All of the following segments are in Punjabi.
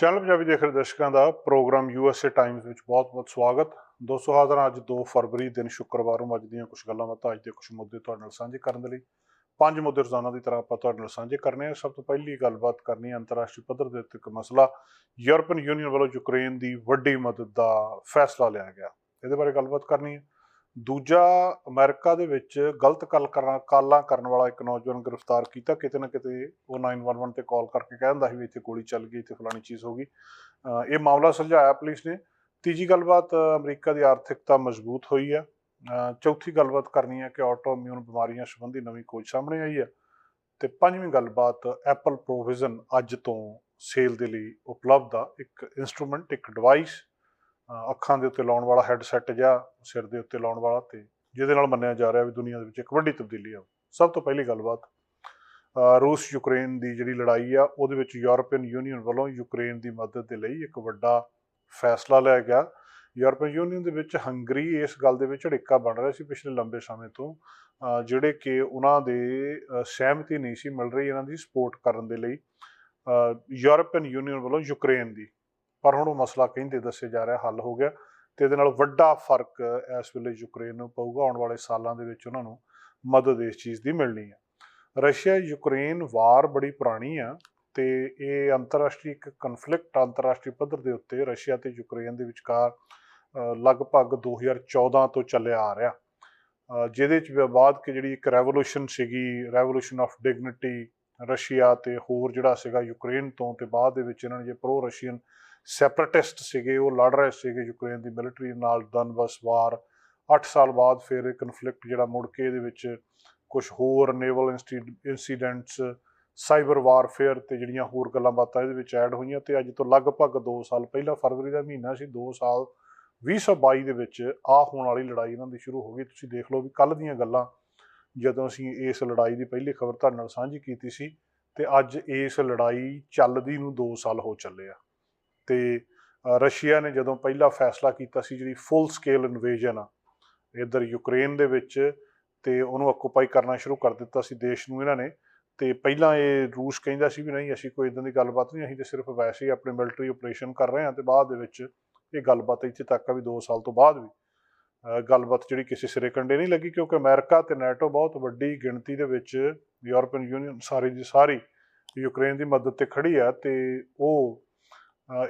ਚੈਨਲ ਪੰਜਾਬੀ ਦੇਖ ਰਹੇ ਦਰਸ਼ਕਾਂ ਦਾ ਪ੍ਰੋਗਰਾਮ ਯੂਐਸਏ ਟਾਈਮਜ਼ ਵਿੱਚ ਬਹੁਤ-ਬਹੁਤ ਸਵਾਗਤ। ਦੋਸਤੋ, ਹਾਜ਼ਰ ਹਾਂ ਅੱਜ 2 ਫਰਵਰੀ ਦਿਨ ਸ਼ੁੱਕਰਵਾਰ ਨੂੰ ਅੱਜ ਦੀਆਂ ਕੁਝ ਗੱਲਾਂ ਬਾਤਾਂ, ਅੱਜ ਦੇ ਕੁਝ ਮੁੱਦੇ ਤੁਹਾਡੇ ਨਾਲ ਸਾਂਝੇ ਕਰਨ ਦੇ ਲਈ। ਪੰਜ ਮੁੱਦੇ ਰੋਜ਼ਾਨਾ ਦੀ ਤਰ੍ਹਾਂ ਆਪਾਂ ਤੁਹਾਡੇ ਨਾਲ ਸਾਂਝੇ ਕਰਨੇ ਆ। ਸਭ ਤੋਂ ਪਹਿਲੀ ਗੱਲਬਾਤ ਕਰਨੀ ਹੈ ਅੰਤਰਰਾਸ਼ਟਰੀ ਪੱਧਰ ਦੇ ਉੱਤੇ ਇੱਕ ਮਸਲਾ, ਯੂਰਪੀਅਨ ਯੂਨੀਅਨ ਵੱਲੋਂ ਯੂਕਰੇਨ ਦੀ ਵੱਡੀ ਮਦਦ ਦਾ ਫੈਸਲਾ ਲਿਆ ਗਿਆ। ਇਹਦੇ ਬਾਰੇ ਗੱਲਬਾਤ ਕਰਨੀ ਹੈ ਦੂਜਾ ਅਮਰੀਕਾ ਦੇ ਵਿੱਚ ਗਲਤ ਕਾਲ ਕਰਨਾ, ਕਾਲਾਂ ਕਰਨ ਵਾਲਾ ਇੱਕ ਨੌਜਵਾਨ ਗ੍ਰਿਫਤਾਰ ਕੀਤਾ। ਕਿਤੇ ਨਾ ਕਿਤੇ ਉਹ 911 ਤੇ ਕਾਲ ਕਰਕੇ ਕਹਿੰਦਾ ਸੀ ਵੀ ਇੱਥੇ ਗੋਲੀ ਚੱਲ ਗਈ, ਇੱਥੇ ਫਲਾਣੀ ਚੀਜ਼ ਹੋ ਗਈ। ਇਹ ਮਾਮਲਾ ਸੁਲਝਾਇਆ ਪੁਲਿਸ ਨੇ। ਤੀਜੀ ਗੱਲਬਾਤ, ਅਮਰੀਕਾ ਦੀ ਆਰਥਿਕਤਾ ਮਜ਼ਬੂਤ ਹੋਈ ਹੈ। ਚੌਥੀ ਗੱਲਬਾਤ ਕਰਨੀ ਹੈ ਕਿ ਆਟੋ ਇਮਿਊਨ ਬਿਮਾਰੀਆਂ ਸੰਬੰਧੀ ਨਵੀਂ ਖੋਜ ਸਾਹਮਣੇ ਆਈ ਹੈ। ਤੇ ਪੰਜਵੀਂ ਗੱਲਬਾਤ ਐਪਲ ਪ੍ਰੋਵੀਜ਼ਨ ਅੱਜ ਤੋਂ ਸੇਲ ਦੇ ਲਈ ਉਪਲਬਧ ਆ। ਇੱਕ ਇਨਸਟਰੂਮੈਂਟ ਇੱਕ ਡਿਵਾਈਸ ਅੱਖਾਂ ਦੇ ਉੱਤੇ ਲਾਉਣ ਵਾਲਾ ਹੈੱਡਸੈਟ ਜਾਂ ਸਿਰ ਦੇ ਉੱਤੇ ਲਾਉਣ ਵਾਲਾ ਤੇ ਜਿਹਦੇ ਨਾਲ ਮੰਨਿਆ ਜਾ ਰਿਹਾ ਵੀ ਦੁਨੀਆ ਦੇ ਵਿੱਚ ਇੱਕ ਵੱਡੀ ਤਬਦੀਲੀ ਆ। ਸਭ ਤੋਂ ਪਹਿਲੀ ਗੱਲਬਾਤ ਰੂਸ ਯੂਕਰੇਨ ਦੀ ਜਿਹੜੀ ਲੜਾਈ ਆ, ਉਹਦੇ ਵਿੱਚ ਯੂਰਪੀਅਨ ਯੂਨੀਅਨ ਵੱਲੋਂ ਯੂਕਰੇਨ ਦੀ ਮਦਦ ਦੇ ਲਈ ਇੱਕ ਵੱਡਾ ਫੈਸਲਾ ਲਿਆ ਗਿਆ। ਯੂਰਪੀਅਨ ਯੂਨੀਅਨ ਦੇ ਵਿੱਚ ਹੰਗਰੀ ਇਸ ਗੱਲ ਦੇ ਵਿੱਚ ਢਿੱਕਾ ਬਣ ਰਿਹਾ ਸੀ ਪਿਛਲੇ ਲੰਬੇ ਸਮੇਂ ਤੋਂ ਜਿਹੜੇ ਕਿ ਉਹਨਾਂ ਦੇ ਸਹਿਮਤੀ ਨਹੀਂ ਸੀ ਮਿਲ ਰਹੀ ਇਹਨਾਂ ਦੀ ਸਪੋਰਟ ਕਰਨ ਦੇ ਲਈ ਯੂਰਪੀਅਨ ਯੂਨੀਅਨ ਵੱਲੋਂ ਯੂਕਰੇਨ ਦੀ। ਪਰ ਹੁਣ ਉਹ ਮਸਲਾ ਕਹਿੰਦੇ ਦੱਸਿਆ ਜਾ ਰਿਹਾ ਹੱਲ ਹੋ ਗਿਆ ਤੇ ਇਹਦੇ ਨਾਲ ਵੱਡਾ ਫ਼ਰਕ ਇਸ ਵੇਲੇ ਯੂਕਰੇਨ ਨੂੰ ਪਊਗਾ। ਆਉਣ ਵਾਲੇ ਸਾਲਾਂ ਦੇ ਵਿੱਚ ਉਹਨਾਂ ਨੂੰ ਮਦਦ ਇਸ ਚੀਜ਼ ਦੀ ਮਿਲਣੀ ਹੈ ਰਸ਼ੀਆ ਯੂਕਰੇਨ ਵਾਰ ਬੜੀ ਪੁਰਾਣੀ ਆ ਤੇ ਇਹ ਅੰਤਰਰਾਸ਼ਟਰੀ ਇੱਕ ਕਨਫਲਿਕਟ ਅੰਤਰਰਾਸ਼ਟਰੀ ਪੱਧਰ ਦੇ ਉੱਤੇ ਰਸ਼ੀਆ ਤੇ ਯੂਕਰੇਨ ਦੇ ਵਿਚਕਾਰ ਅ, ਲਗਭਗ 2014 ਤੋਂ ਚੱਲਿਆ ਆ ਰਿਹਾ। ਜਿਹਦੇ ਚ ਬਾਅਦ ਕਿ ਜਿਹੜੀ ਇੱਕ ਰੈਵੋਲੂਸ਼ਨ ਸੀਗੀ ਰੈਵੋਲੂਸ਼ਨ ਆਫ ਡਿਗਨਿਟੀ ਰਸ਼ੀਆ ਤੇ ਹੋਰ ਜਿਹੜਾ ਸੀਗਾ ਯੂਕਰੇਨ ਤੋਂ ਤੇ ਬਾਅਦ ਦੇ ਵਿੱਚ ਇਹਨਾਂ ਨੇ ਜੇ ਪ੍ਰੋ ਰਸ਼ੀਅਨ ਸੈਪਰੇਟਿਸਟ ਸੀਗੇ, ਉਹ ਲੜ ਰਹੇ ਸੀਗੇ ਯੂਕਰੇਨ ਦੀ ਮਿਲਟਰੀ ਨਾਲ ਦਨਬਸ ਵਾਰ। 8 ਸਾਲ ਬਾਅਦ ਫਿਰ ਇਹ ਕਨਫਲਿਕਟ ਜਿਹੜਾ ਮੁੜ ਕੇ ਇਹਦੇ ਵਿੱਚ ਕੁਝ ਹੋਰ ਨੇਵਲ ਇਨਸੀਡੈਂਟਸ ਸਾਈਬਰ ਵਾਰਫੇਅਰ ਤੇ ਜਿਹੜੀਆਂ ਹੋਰ ਗੱਲਾਂ ਬਾਤਾਂ ਇਹਦੇ ਵਿੱਚ ਐਡ ਹੋਈਆਂ ਤੇ ਅੱਜ ਤੋਂ ਲਗਭਗ 2 ਸਾਲ ਪਹਿਲਾਂ, ਫਰਵਰੀ ਦਾ ਮਹੀਨਾ ਸੀ 2 ਸਾਲ 2022 ਦੇ ਵਿੱਚ ਆ ਹੋਣ ਵਾਲੀ ਲੜਾਈ ਇਹਨਾਂ ਦੀ ਸ਼ੁਰੂ ਹੋ ਗਈ। ਤੁਸੀਂ ਦੇਖ ਲਓ ਵੀ ਕੱਲ ਦੀਆਂ ਗੱਲਾਂ, ਜਦੋਂ ਅਸੀਂ ਇਸ ਲੜਾਈ ਦੀ ਪਹਿਲੀ ਖਬਰ ਤੁਹਾਡੇ ਨਾਲ ਸਾਂਝੀ ਕੀਤੀ ਸੀ ਤੇ ਅੱਜ ਇਸ ਲੜਾਈ ਚੱਲਦੀ ਨੂੰ 2 ਸਾਲ ਹੋ ਚੱਲੇ ਆ। ਤੇ ਰਸ਼ੀਆ ਨੇ ਜਦੋਂ ਪਹਿਲਾ ਫੈਸਲਾ ਕੀਤਾ ਸੀ ਜਿਹੜੀ ਫੁੱਲ ਸਕੇਲ ਇਨਵੇਜਨ ਆ, ਇਧਰ ਯੂਕਰੇਨ ਦੇ ਵਿੱਚ ਤੇ ਉਹਨੂੰ ਆਕੂਪਾਈ ਕਰਨਾ ਸ਼ੁਰੂ ਕਰ ਦਿੱਤਾ ਸੀ ਦੇਸ਼ ਨੂੰ ਇਹਨਾਂ ਨੇ, ਤੇ ਪਹਿਲਾਂ ਇਹ ਰੂਸ ਕਹਿੰਦਾ ਸੀ ਵੀ ਨਹੀਂ, ਅਸੀਂ ਕੋਈ ਇਦਾਂ ਦੀ ਗੱਲਬਾਤ ਨਹੀਂ, ਅਸੀਂ ਤੇ ਸਿਰਫ ਵੈਸੇ ਹੀ ਆਪਣੇ ਮਿਲਟਰੀ ਆਪਰੇਸ਼ਨ ਕਰ ਰਹੇ ਹਾਂ ਤੇ ਬਾਅਦ ਦੇ ਵਿੱਚ ਇਹ ਗੱਲਬਾਤ ਇੱਥੇ ਤੱਕ ਆ ਵੀ 2 ਸਾਲ ਤੋਂ ਬਾਅਦ ਵੀ ਗੱਲਬਾਤ ਜਿਹੜੀ ਕਿਸੇ ਸਿਰੇ ਕੰਡੇ ਨਹੀਂ ਲੱਗੀ ਕਿਉਂਕਿ ਅਮਰੀਕਾ ਤੇ ਨੈਟੋ ਬਹੁਤ ਵੱਡੀ ਗਿਣਤੀ ਦੇ ਵਿੱਚ ਯੂਰਪੀਅਨ ਯੂਨੀਅਨ ਸਾਰੀ ਦੀ ਸਾਰੀ ਯੂਕਰੇਨ ਦੀ ਮਦਦ ਤੇ ਖੜੀ ਆ ਤੇ ਉਹ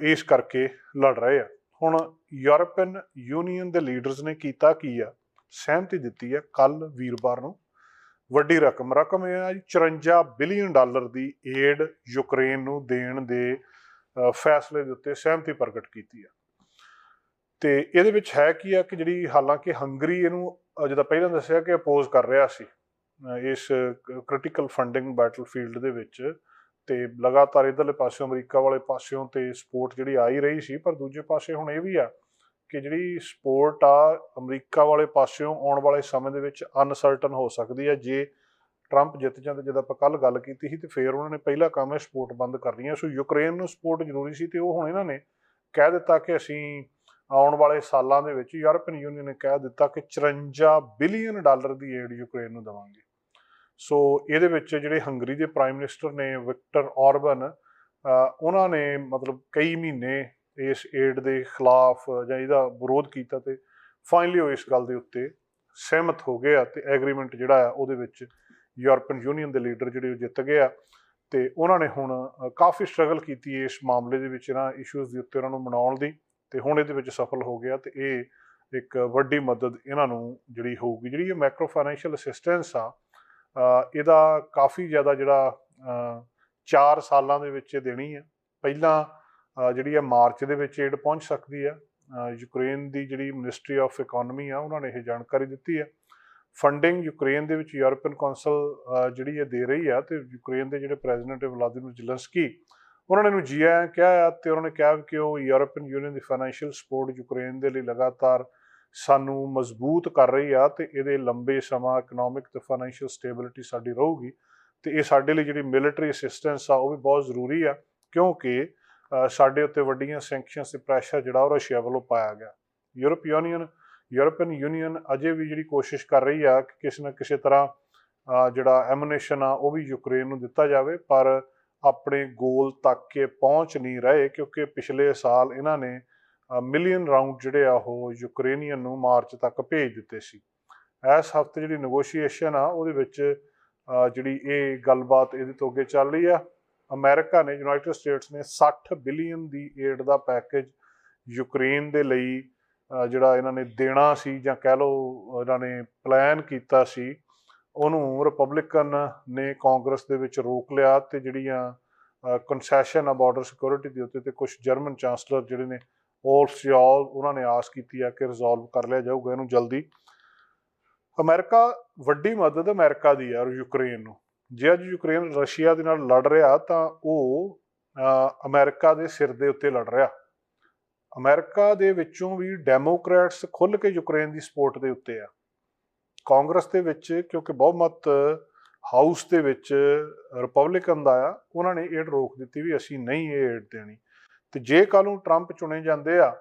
ਇਸ ਕਰਕੇ ਲੜ ਰਹੇ ਆ। ਹੁਣ ਯੂਰਪੀਅਨ ਯੂਨੀਅਨ ਦੇ ਲੀਡਰਸ ਨੇ ਕੀਤਾ ਕੀ ਆ? ਸਹਿਮਤੀ ਦਿੱਤੀ ਆ ਕੱਲ ਵੀਰਵਾਰ ਨੂੰ। ਵੱਡੀ ਰਕਮ ਰਕਮ ਇਹ ਆ ਜੀ 54 ਬਿਲੀਅਨ ਡਾਲਰ ਦੀ ਏਡ ਯੂਕਰੇਨ ਨੂੰ ਦੇਣ ਦੇ ਫੈਸਲੇ ਦੇ ਉੱਤੇ ਸਹਿਮਤੀ ਪ੍ਰਗਟ ਕੀਤੀ ਆ। ਤੇ ਇਹਦੇ ਵਿੱਚ ਹੈ ਕੀ ਆ ਕਿ ਜਿਹੜੀ ਹਾਲਾਂਕਿ ਹੰਗਰੀ ਇਹਨੂੰ ਅ, ਜਿੱਦਾਂ ਪਹਿਲਾਂ ਦੱਸਿਆ ਕਿ ਅਪੋਜ਼ ਕਰ ਰਿਹਾ ਸੀ ਇਸ ਕ੍ਰਿਟੀਕਲ ਫੰਡਿੰਗ ਬੈਟਲਫੀਲਡ ਦੇ ਵਿੱਚ ਤੇ ਲਗਾਤਾਰ ਇਧਰਲੇ ਪਾਸਿਓਂ, ਅਮਰੀਕਾ ਵਾਲੇ ਪਾਸਿਓਂ ਤੇ ਸਪੋਰਟ ਜਿਹੜੀ ਆ ਹੀ ਰਹੀ ਸੀ, ਪਰ ਦੂਜੇ ਪਾਸੇ ਹੁਣ ਇਹ ਵੀ ਆ ਕਿ ਜਿਹੜੀ ਸਪੋਰਟ ਆ ਅਮਰੀਕਾ ਵਾਲੇ ਪਾਸਿਓਂ ਆਉਣ ਵਾਲੇ ਸਮੇਂ ਦੇ ਵਿੱਚ ਅਨਸਰਟਨ ਹੋ ਸਕਦੀ ਹੈ ਜੇ ਟਰੰਪ ਜਿੱਤ ਜਾਂਦੇ ਜਦ ਆਪਾਂ ਕੱਲ ਗੱਲ ਕੀਤੀ ਸੀ ਤੇ ਫਿਰ ਉਹਨਾਂ ਨੇ ਪਹਿਲਾ ਕੰਮ ਇਹ ਸਪੋਰਟ ਬੰਦ ਕਰਨੀ ਹੈ ਸੋ ਯੂਕਰੇਨ ਨੂੰ ਸਪੋਰਟ ਜ਼ਰੂਰੀ ਸੀ ਤੇ ਉਹ ਹੁਣ ਇਹਨਾਂ ਨੇ ਕਹਿ ਦਿੱਤਾ ਕਿ ਅਸੀਂ ਆਉਣ ਵਾਲੇ ਸਾਲਾਂ ਦੇ ਵਿੱਚ ਯੂਰਪੀਅਨ ਯੂਨੀਅਨ ਨੇ ਕਹਿ ਦਿੱਤਾ ਕਿ 54 ਬਿਲੀਅਨ ਡਾਲਰ ਦੀ ਏਡ ਯੂਕਰੇਨ ਨੂੰ ਦੇਵਾਂਗੇ। ਸੋ ਇਹਦੇ ਵਿੱਚ ਜਿਹੜੇ ਹੰਗਰੀ ਦੇ ਪ੍ਰਾਈਮ ਮਿਨਿਸਟਰ ਨੇ ਵਿਕਟਰ ਔਰਬਨ ਉਹਨਾਂ ਨੇ ਮਤਲਬ ਕਈ ਮਹੀਨੇ ਇਸ ਏਡ ਦੇ ਖਿਲਾਫ ਜਾਂ ਇਹਦਾ ਵਿਰੋਧ ਕੀਤਾ ਤੇ ਫਾਈਨਲੀ ਉਹ ਇਸ ਗੱਲ ਦੇ ਉੱਤੇ ਸਹਿਮਤ ਹੋ ਗਏ ਆ ਤੇ ਐਗਰੀਮੈਂਟ ਜਿਹੜਾ ਆ ਉਹਦੇ ਵਿੱਚ ਯੂਰਪੀਅਨ ਯੂਨੀਅਨ ਦੇ ਲੀਡਰ ਜਿਹੜੇ ਉਹ ਜਿੱਤ ਗਏ ਆ ਤੇ ਉਹਨਾਂ ਨੇ ਹੁਣ ਕਾਫੀ ਸਟਰਗਲ ਕੀਤੀ ਇਸ ਮਾਮਲੇ ਦੇ ਵਿੱਚ ਇਹਨਾਂ ਇਸ਼ੂਜ਼ ਦੇ ਉੱਤੇ ਉਹਨਾਂ ਨੂੰ ਮਨਾਉਣ ਦੀ ਤੇ ਹੁਣ ਇਹਦੇ ਵਿੱਚ ਸਫਲ ਹੋ ਗਿਆ ਤੇ ਇਹ ਇੱਕ ਵੱਡੀ ਮਦਦ ਇਹਨਾਂ ਨੂੰ ਜਿਹੜੀ ਹੋਊਗੀ, ਜਿਹੜੀ ਇਹ ਮੈਕਰੋ ਫਾਈਨੈਂਸ਼ੀਅਲ ਅਸਿਸਟੈਂਸ ਆ ਇਹਦਾ ਕਾਫੀ ਜ਼ਿਆਦਾ ਜਿਹੜਾ 4 ਸਾਲਾਂ ਦੇ ਵਿੱਚ ਇਹ ਦੇਣੀ ਹੈ। ਪਹਿਲਾਂ ਜਿਹੜੀ ਹੈ ਮਾਰਚ ਦੇ ਵਿੱਚ ਏਡ ਪਹੁੰਚ ਸਕਦੀ ਹੈ। ਯੂਕਰੇਨ ਦੀ ਜਿਹੜੀ ਮਿਨਿਸਟਰੀ ਆਫ ਇਕਨੋਮੀ ਆ, ਉਹਨਾਂ ਨੇ ਇਹ ਜਾਣਕਾਰੀ ਦਿੱਤੀ ਹੈ। ਫੰਡਿੰਗ ਯੂਕਰੇਨ ਦੇ ਵਿੱਚ ਯੂਰਪੀਅਨ ਕੌਂਸਲ ਜਿਹੜੀ ਇਹ ਦੇ ਰਹੀ ਆ ਤੇ ਯੂਕਰੇਨ ਦੇ ਜਿਹੜੇ ਪ੍ਰੈਜ਼ੀਡੈਂਟ ਵਲਾਦੀਮਿਰ ਜ਼ੈਲੈਂਸਕੀ ਉਹਨਾਂ ਨੇ ਇਹਨੂੰ ਜੀਆ ਆਇਆਂ ਕਿਹਾ ਆ ਤੇ ਉਹਨਾਂ ਨੇ ਕਿਹਾ ਕਿ ਉਹ ਯੂਰਪੀਅਨ ਯੂਨੀਅਨ ਦੀ ਫਾਈਨੈਂਸ਼ੀਅਲ ਸਪੋਰਟ ਯੂਕਰੇਨ ਦੇ ਲਈ ਲਗਾਤਾਰ ਸਾਨੂੰ ਮਜ਼ਬੂਤ ਕਰ ਰਹੀ ਆ ਤੇ ਇਹਦੇ ਲੰਬੇ ਸਮਾਂ ਇਕਨੋਮਿਕ ਤੇ ਫਾਈਨੈਂਸ਼ੀਅਲ ਸਟੇਬਿਲਿਟੀ ਸਾਡੀ ਰਹੂਗੀ ਤੇ ਇਹ ਸਾਡੇ ਲਈ ਜਿਹੜੀ ਮਿਲਟਰੀ ਅਸਿਸਟੈਂਸ ਆ, ਉਹ ਵੀ ਬਹੁਤ ਜ਼ਰੂਰੀ ਆ, ਕਿਉਂਕਿ ਸਾਡੇ ਉੱਤੇ ਵੱਡੀਆਂ ਸੈਂਕਸ਼ਨਸ ਤੇ ਪ੍ਰੈਸ਼ਰ ਜਿਹੜਾ ਉਹ ਰਸ਼ੀਆ ਵੱਲੋਂ ਪਾਇਆ ਗਿਆ। ਯੂਰਪ ਯੂਨੀਅਨ ਯੂਰਪੀਅਨ ਯੂਨੀਅਨ ਅਜੇ ਵੀ ਜਿਹੜੀ ਕੋਸ਼ਿਸ਼ ਕਰ ਰਹੀ ਆ ਕਿ ਕਿਸੇ ਨਾ ਕਿਸੇ ਤਰ੍ਹਾਂ ਜਿਹੜਾ ਐਮੂਨੇਸ਼ਨ ਆ, ਉਹ ਵੀ ਯੂਕਰੇਨ ਨੂੰ ਦਿੱਤਾ ਜਾਵੇ, ਪਰ ਆਪਣੇ ਗੋਲ ਤੱਕ ਕੇ ਪਹੁੰਚ ਨਹੀਂ ਰਹੇ, ਕਿਉਂਕਿ ਪਿਛਲੇ ਸਾਲ ਇਹਨਾਂ ਨੇ ਮਿਲੀਅਨ ਰਾਉਂਡ ਜਿਹੜੇ ਆ ਉਹ ਯੂਕਰੇਨੀਅਨ ਨੂੰ ਮਾਰਚ ਤੱਕ ਭੇਜ ਦਿੱਤੇ ਸੀ। ਇਸ ਹਫ਼ਤੇ ਜਿਹੜੀ ਨੈਗੋਸ਼ੀਏਸ਼ਨ ਆ, ਉਹਦੇ ਵਿੱਚ ਜਿਹੜੀ ਇਹ ਗੱਲਬਾਤ ਇਹਦੇ ਤੋਂ ਅੱਗੇ ਚੱਲ ਰਹੀ ਆ, ਅਮਰੀਕਾ ਨੇ ਯੂਨਾਈਟਿਡ ਸਟੇਟਸ ਨੇ 60 ਬਿਲੀਅਨ ਦੀ ਏਡ ਦਾ ਪੈਕੇਜ ਯੂਕਰੇਨ ਦੇ ਲਈ ਜਿਹੜਾ ਇਹਨਾਂ ਨੇ ਦੇਣਾ ਸੀ ਜਾਂ ਕਹਿ ਲਓ ਇਹਨਾਂ ਨੇ ਪਲਾਨ ਕੀਤਾ ਸੀ, ਉਹਨੂੰ ਰਿਪਬਲਿਕਨ ਨੇ ਕਾਂਗਰਸ ਦੇ ਵਿੱਚ ਰੋਕ ਲਿਆ ਤੇ ਜਿਹੜੀਆਂ ਕਨਸੈਸ਼ਨ ਆ ਬਾਰਡਰ ਸਿਕਿਉਰਿਟੀ ਦੇ ਉੱਤੇ ਤੇ ਕੁਝ ਜਰਮਨ ਚਾਂਸਲਰ ਜਿਹੜੇ ਨੇ ਔਲਸ ਯਾਲ ਉਹਨਾਂ ਨੇ ਆਸ ਕੀਤੀ ਆ ਕਿ ਰਿਜ਼ੋਲਵ ਕਰ ਲਿਆ ਜਾਊਗਾ ਇਹਨੂੰ ਜਲਦੀ। ਅਮਰੀਕਾ ਵੱਡੀ ਮਦਦ ਅਮਰੀਕਾ ਦੀ ਆ ਯੂਕਰੇਨ ਨੂੰ। ਜੇ ਅੱਜ ਯੂਕਰੇਨ ਰਸ਼ੀਆ ਦੇ ਨਾਲ ਲੜ ਰਿਹਾ ਤਾਂ ਉਹ ਅ, ਅਮਰੀਕਾ ਦੇ ਸਿਰ ਦੇ ਉੱਤੇ ਲੜ ਰਿਹਾ। ਅਮਰੀਕਾ ਦੇ ਵਿੱਚੋਂ ਵੀ ਡੈਮੋਕ੍ਰੈਟਸ ਖੁੱਲ੍ਹ ਕੇ ਯੂਕਰੇਨ ਦੀ ਸਪੋਰਟ ਦੇ ਉੱਤੇ ਆ। ਕਾਂਗਰਸ ਦੇ ਵਿੱਚ ਕਿਉਂਕਿ ਬਹੁਮਤ ਹਾਊਸ ਦੇ ਵਿੱਚ ਰਿਪਬਲਿਕਨ ਦਾ ਆ ਉਹਨਾਂ ਨੇ ਏਡ ਰੋਕ ਦਿੱਤੀ ਵੀ ਅਸੀਂ ਨਹੀਂ ਇਹ ਏਡ ਦੇਣੀ। ਤੇ ਜੇ ਕੱਲ ਨੂੰ ਟਰੰਪ ਚੁਣੇ ਜਾਂਦੇ ਆ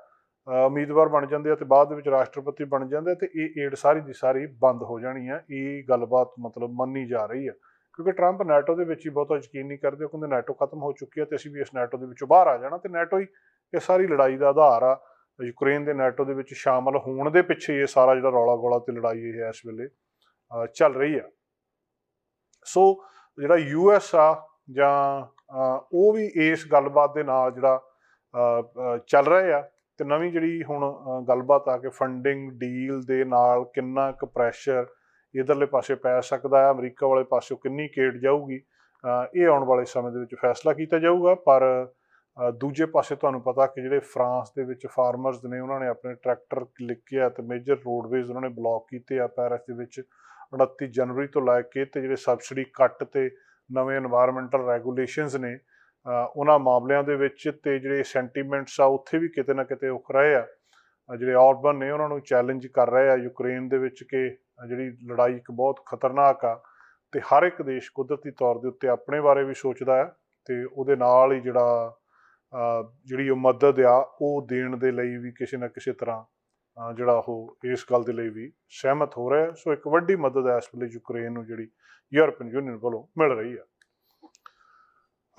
ਉਮੀਦਵਾਰ ਬਣ ਜਾਂਦੇ ਆ ਤੇ ਬਾਅਦ ਦੇ ਵਿੱਚ ਰਾਸ਼ਟਰਪਤੀ ਬਣ ਜਾਂਦੇ ਆ ਤੇ ਇਹ ਏਡ ਸਾਰੀ ਦੀ ਸਾਰੀ ਬੰਦ ਹੋ ਜਾਣੀ ਆ, ਇਹ ਗੱਲਬਾਤ ਮਤਲਬ ਮੰਨੀ ਜਾ ਰਹੀ ਆ। ਕਿਉਂਕਿ ਟਰੰਪ ਨੈਟੋ ਦੇ ਵਿੱਚ ਹੀ ਬਹੁਤਾ ਯਕੀਨ ਨਹੀਂ ਕਰਦੇ, ਉਹ ਕਹਿੰਦੇ ਨੈਟੋ ਖਤਮ ਹੋ ਚੁੱਕੀ ਆ ਤੇ ਅਸੀਂ ਵੀ ਇਸ ਨੈਟੋ ਦੇ ਵਿੱਚੋਂ ਬਾਹਰ ਆ ਜਾਣਾ ਤੇ ਨੈਟੋ ਹੀ ਇਹ ਸਾਰੀ ਲੜਾਈ ਦਾ ਆਧਾਰ ਆ। ਯੂਕਰੇਨ ਦੇ ਨੈਟੋ ਦੇ ਵਿੱਚ ਸ਼ਾਮਲ ਹੋਣ ਦੇ ਪਿੱਛੇ ਇਹ ਸਾਰਾ ਜਿਹੜਾ ਰੌਲਾ ਗੋਲਾ ਤੇ ਲੜਾਈ ਇਹ ਇਸ ਵੇਲੇ ਚੱਲ ਰਹੀ ਆ। ਸੋ ਜਿਹੜਾ ਯੂਐਸ ਆ ਜਾਂ ਉਹ ਵੀ ਇਸ ਗੱਲਬਾਤ ਦੇ ਨਾਲ ਜਿਹੜਾ ਚੱਲ ਰਹੇ ਆ ਤੇ ਨਵੀਂ ਜਿਹੜੀ ਹੁਣ ਗੱਲਬਾਤ ਆ ਕਿ ਫੰਡਿੰਗ ਡੀਲ ਦੇ ਨਾਲ ਕਿੰਨਾ ਕੁ ਪ੍ਰੈਸ਼ਰ ਇਧਰਲੇ ਪਾਸੇ ਪੈ ਸਕਦਾ ਹੈ, ਅਮਰੀਕਾ ਵਾਲੇ ਪਾਸੋਂ ਕਿੰਨੀ ਕੇਟ ਜਾਊਗੀ ਇਹ ਆਉਣ ਵਾਲੇ ਸਮੇਂ ਦੇ ਵਿੱਚ ਫੈਸਲਾ ਕੀਤਾ ਜਾਊਗਾ, ਪਰ ਦੂਜੇ ਪਾਸੇ ਤੁਹਾਨੂੰ ਪਤਾ ਕਿ ਜਿਹੜੇ ਫਰਾਂਸ ਦੇ ਵਿੱਚ ਫਾਰਮਰਸ ਨੇ, ਉਹਨਾਂ ਨੇ ਆਪਣੇ ਟਰੈਕਟਰ ਲਿੱਕਿਆ ਤੇ ਮੇਜਰ ਰੋਡਵੇਜ਼ ਉਹਨਾਂ ਨੇ ਬਲੌਕ ਕੀਤੇ ਆ ਪੈਰਿਸ ਦੇ ਵਿੱਚ 29 ਜਨਵਰੀ ਤੋਂ ਲੈ ਕੇ ਤੇ ਜਿਹੜੇ ਸਬਸਿਡੀ ਕੱਟ ਤੇ ਨਵੇਂ এনवायरमेंटल ਰੈਗੂਲੇਸ਼ਨਸ ਨੇ ਉਹਨਾਂ ਮਾਮਲਿਆਂ ਦੇ ਵਿੱਚ ਤੇ ਜਿਹੜੇ ਸੈਂਟੀਮੈਂਟਸ ਆ, ਉੱਥੇ ਵੀ ਕਿਤੇ ਨਾ ਕਿਤੇ ਉਖ ਰਹੇ ਆ। ਜਿਹੜੇ ਔਰਬਨ ਨੇ ਉਹਨਾਂ ਨੂੰ ਚੈਲੰਜ ਕਰ ਰਹੇ ਆ ਯੂਕਰੇਨ ਦੇ ਵਿੱਚ ਕਿ ਜਿਹੜੀ ਲੜਾਈ ਇੱਕ ਬਹੁਤ ਖਤਰਨਾਕ ਆ ਤੇ ਹਰ ਇੱਕ ਦੇਸ਼ ਕੁਦਰਤੀ ਤੌਰ ਦੇ ਉੱਤੇ ਆਪਣੇ ਬਾਰੇ ਵੀ ਸੋਚਦਾ ਹੈ ਤੇ ਉਹਦੇ ਨਾਲ ਹੀ ਜਿਹੜਾ ਜਿਹੜੀ ਉਹ ਮਦਦ ਆ, ਉਹ ਦੇਣ ਦੇ ਲਈ ਵੀ ਕਿਸੇ ਨਾ ਕਿਸੇ ਤਰ੍ਹਾਂ ਜਿਹੜਾ ਉਹ ਇਸ ਗੱਲ ਦੇ ਲਈ ਵੀ ਸਹਿਮਤ ਹੋ ਰਿਹਾ ਸੋ ਇੱਕ ਵੱਡੀ ਮਦਦ ਹੈ ਇਸ ਵੇਲੇ ਯੂਕਰੇਨ ਨੂੰ ਜਿਹੜੀ ਯੂਰਪੀਅਨ ਯੂਨੀਅਨ ਵੱਲੋਂ ਮਿਲ ਰਹੀ ਹੈ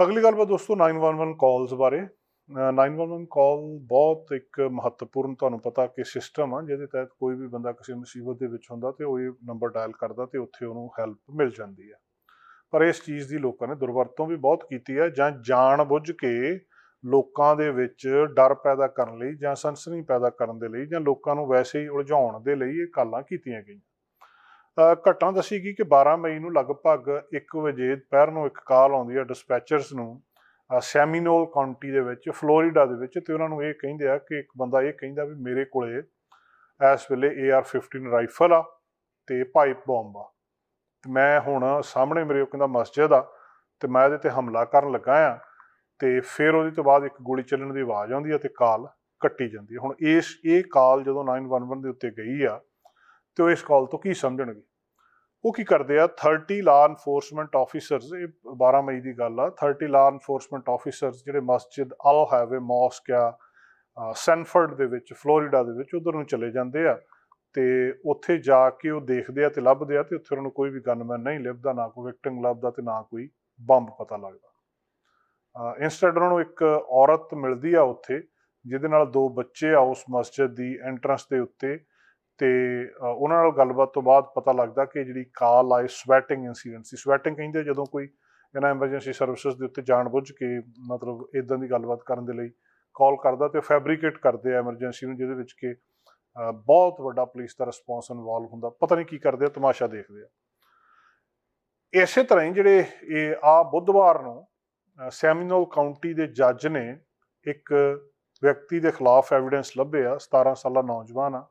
ਅਗਲੀ ਗੱਲਬਾਤ ਦੋਸਤੋ 911 ਕਾਲਸ ਬਾਰੇ ਅ, 911 ਕਾਲ ਬਹੁਤ ਇੱਕ ਮਹੱਤਵਪੂਰਨ ਤੁਹਾਨੂੰ ਪਤਾ ਕਿ ਸਿਸਟਮ ਆ ਜਿਹਦੇ ਤਹਿਤ ਕੋਈ ਵੀ ਬੰਦਾ ਕਿਸੇ ਮੁਸੀਬਤ ਦੇ ਵਿੱਚ ਹੁੰਦਾ ਤੇ ਉਹ ਇਹ ਨੰਬਰ ਡਾਇਲ ਕਰਦਾ ਤੇ ਉੱਥੇ ਉਹਨੂੰ ਹੈਲਪ ਮਿਲ ਜਾਂਦੀ ਹੈ ਪਰ ਇਸ ਚੀਜ਼ ਦੀ ਲੋਕਾਂ ਨੇ ਦੁਰਵਰਤੋਂ ਵੀ ਬਹੁਤ ਕੀਤੀ ਹੈ ਜਾਂ ਜਾਣ ਬੁੱਝ ਕੇ ਲੋਕਾਂ ਦੇ ਵਿੱਚ ਡਰ ਪੈਦਾ ਕਰਨ ਲਈ ਜਾਂ ਸਨਸਨੀ ਪੈਦਾ ਕਰਨ ਦੇ ਲਈ ਜਾਂ ਲੋਕਾਂ ਨੂੰ ਵੈਸੇ ਹੀ ਉਲਝਾਉਣ ਦੇ ਲਈ ਇਹ ਕਾਲਾਂ ਕੀਤੀਆਂ ਗਈਆਂ। ਘਟਨਾ ਦੱਸੀ ਗਈ ਕਿ 12 ਮਈ ਨੂੰ ਲਗਭਗ 1 ਵਜੇ ਦੁਪਹਿਰ ਨੂੰ ਇੱਕ ਕਾਲ ਆਉਂਦੀ ਹੈ ਡਿਸਪੈਚਰਸ ਨੂੰ ਸੈਮੀਨੋਲ ਕਾਉਂਟੀ ਦੇ ਵਿੱਚ, ਫਲੋਰੀਡਾ ਦੇ ਵਿੱਚ ਤੇ ਉਹਨਾਂ ਨੂੰ ਇਹ ਕਹਿੰਦੇ ਆ ਕਿ ਇੱਕ ਬੰਦਾ ਇਹ ਕਹਿੰਦਾ ਵੀ ਮੇਰੇ ਕੋਲੇ ਇਸ ਵੇਲੇ AR-15 ਰਾਈਫਲ ਆ ਤੇ ਪਾਈਪ ਬੰਬ ਆ। ਤੇ ਮੈਂ ਹੁਣ ਸਾਹਮਣੇ ਮੇਰੇ ਉਹ ਕਹਿੰਦਾ ਮਸਜਿਦ ਆ ਤੇ ਮੈਂ ਇਹਦੇ ਤੇ ਹਮਲਾ ਕਰਨ ਲੱਗਾ ਆ ਤੇ ਫਿਰ ਉਹਦੇ ਤੋਂ ਬਾਅਦ ਇੱਕ ਗੋਲੀ ਚੱਲਣ ਦੀ ਆਵਾਜ਼ ਆਉਂਦੀ ਆ ਤੇ ਕਾਲ ਕੱਟੀ ਜਾਂਦੀ ਹੈ ਹੁਣ ਇਸ, ਇਹ ਕਾਲ ਜਦੋਂ 911 ਦੇ ਉੱਤੇ ਗਈ ਆ ਤੇ ਉਹ ਇਸ ਕਾਲ ਤੋਂ ਕੀ ਸਮਝਣਗੇ? ਉਹ ਕੀ ਕਰਦੇ ਆ? 30 ਲਾ ਐਨਫੋਰਸਮੈਂਟ ਆਫੀਸਰਸ ਇਹ 12 ਮਈ ਦੀ ਗੱਲ ਆ। 30 ਲਾ ਐਨਫੋਰਸਮੈਂਟ ਆਫੀਸਰਸ ਜਿਹੜੇ ਮਸਜਿਦ ਅਲ ਹੈਵੇ ਮੌਸਕ ਆ ਅ, ਸੈਨਫਰਡ ਦੇ ਵਿੱਚ ਫਲੋਰੀਡਾ ਦੇ ਵਿੱਚ ਉਧਰ ਨੂੰ ਚਲੇ ਜਾਂਦੇ ਆ ਤੇ ਉੱਥੇ ਜਾ ਕੇ ਉਹ ਦੇਖਦੇ ਆ ਤੇ ਲੱਭਦੇ ਆ ਤੇ ਉੱਥੇ ਉਹਨਾਂ ਨੂੰ ਕੋਈ ਵੀ ਗਨਮੈਨ ਨਹੀਂ ਲੱਭਦਾ ਨਾ ਕੋਈ ਵਿਕਟਿਮ ਲੱਭਦਾ ਤੇ ਨਾ ਕੋਈ ਬੰਬ ਪਤਾ ਲੱਗਦਾ। ਇਨਸਟੈਡ ਉਹਨਾਂ ਨੂੰ ਇੱਕ ਔਰਤ ਮਿਲਦੀ ਆ ਉੱਥੇ ਜਿਹਦੇ ਨਾਲ ਦੋ ਬੱਚੇ ਆ ਉਸ ਮਸਜਿਦ ਦੀ ਐਂਟਰੈਂਸ ਦੇ ਉੱਤੇ। ਤੇ ਉਹਨਾਂ ਨਾਲ ਗੱਲਬਾਤ ਤੋਂ ਬਾਅਦ ਪਤਾ ਲੱਗਦਾ ਕਿ ਜਿਹੜੀ ਕਾਲ ਆਈ ਸਵੈਟਿੰਗ ਇਨਸੀਡੈਂਟ ਸੀ। ਸਵੈਟਿੰਗ ਕਹਿੰਦੇ ਜਦੋਂ ਕੋਈ ਇਹਨਾਂ ਐਮਰਜੈਂਸੀ ਸਰਵਿਸਿਜ਼ ਦੇ ਉੱਤੇ ਜਾਣਬੁੱਝ ਕੇ ਮਤਲਬ ਇਦਾਂ ਦੀ ਗੱਲਬਾਤ ਕਰਨ ਦੇ ਲਈ ਕਾਲ ਕਰਦਾ ਤੇ ਫੈਬਰੀਕੇਟ ਕਰਦੇ ਆ ਐਮਰਜੈਂਸੀ ਨੂੰ, ਜਿਹਦੇ ਵਿੱਚ ਕਿ ਬਹੁਤ ਵੱਡਾ ਪੁਲਿਸ ਦਾ ਰਿਸਪੌਂਸ ਇਨਵੋਲਵ ਹੁੰਦਾ। ਪਤਾ ਨਹੀਂ ਕੀ ਕਰਦੇ ਆ, ਤਮਾਸ਼ਾ ਦੇਖਦੇ ਆ। ਇਸੇ ਤਰ੍ਹਾਂ ਹੀ ਜਿਹੜੇ ਇਹ ਆ ਬੁੱਧਵਾਰ ਨੂੰ ਸੈਮੀਨੋਲ ਕਾਉਂਟੀ ਦੇ ਜੱਜ ਨੇ ਇੱਕ ਵਿਅਕਤੀ ਦੇ ਖਿਲਾਫ ਐਵੀਡੈਂਸ ਲੱਭਿਆ 17 ਸਾਲਾ ਨੌਜਵਾਨ ਆ।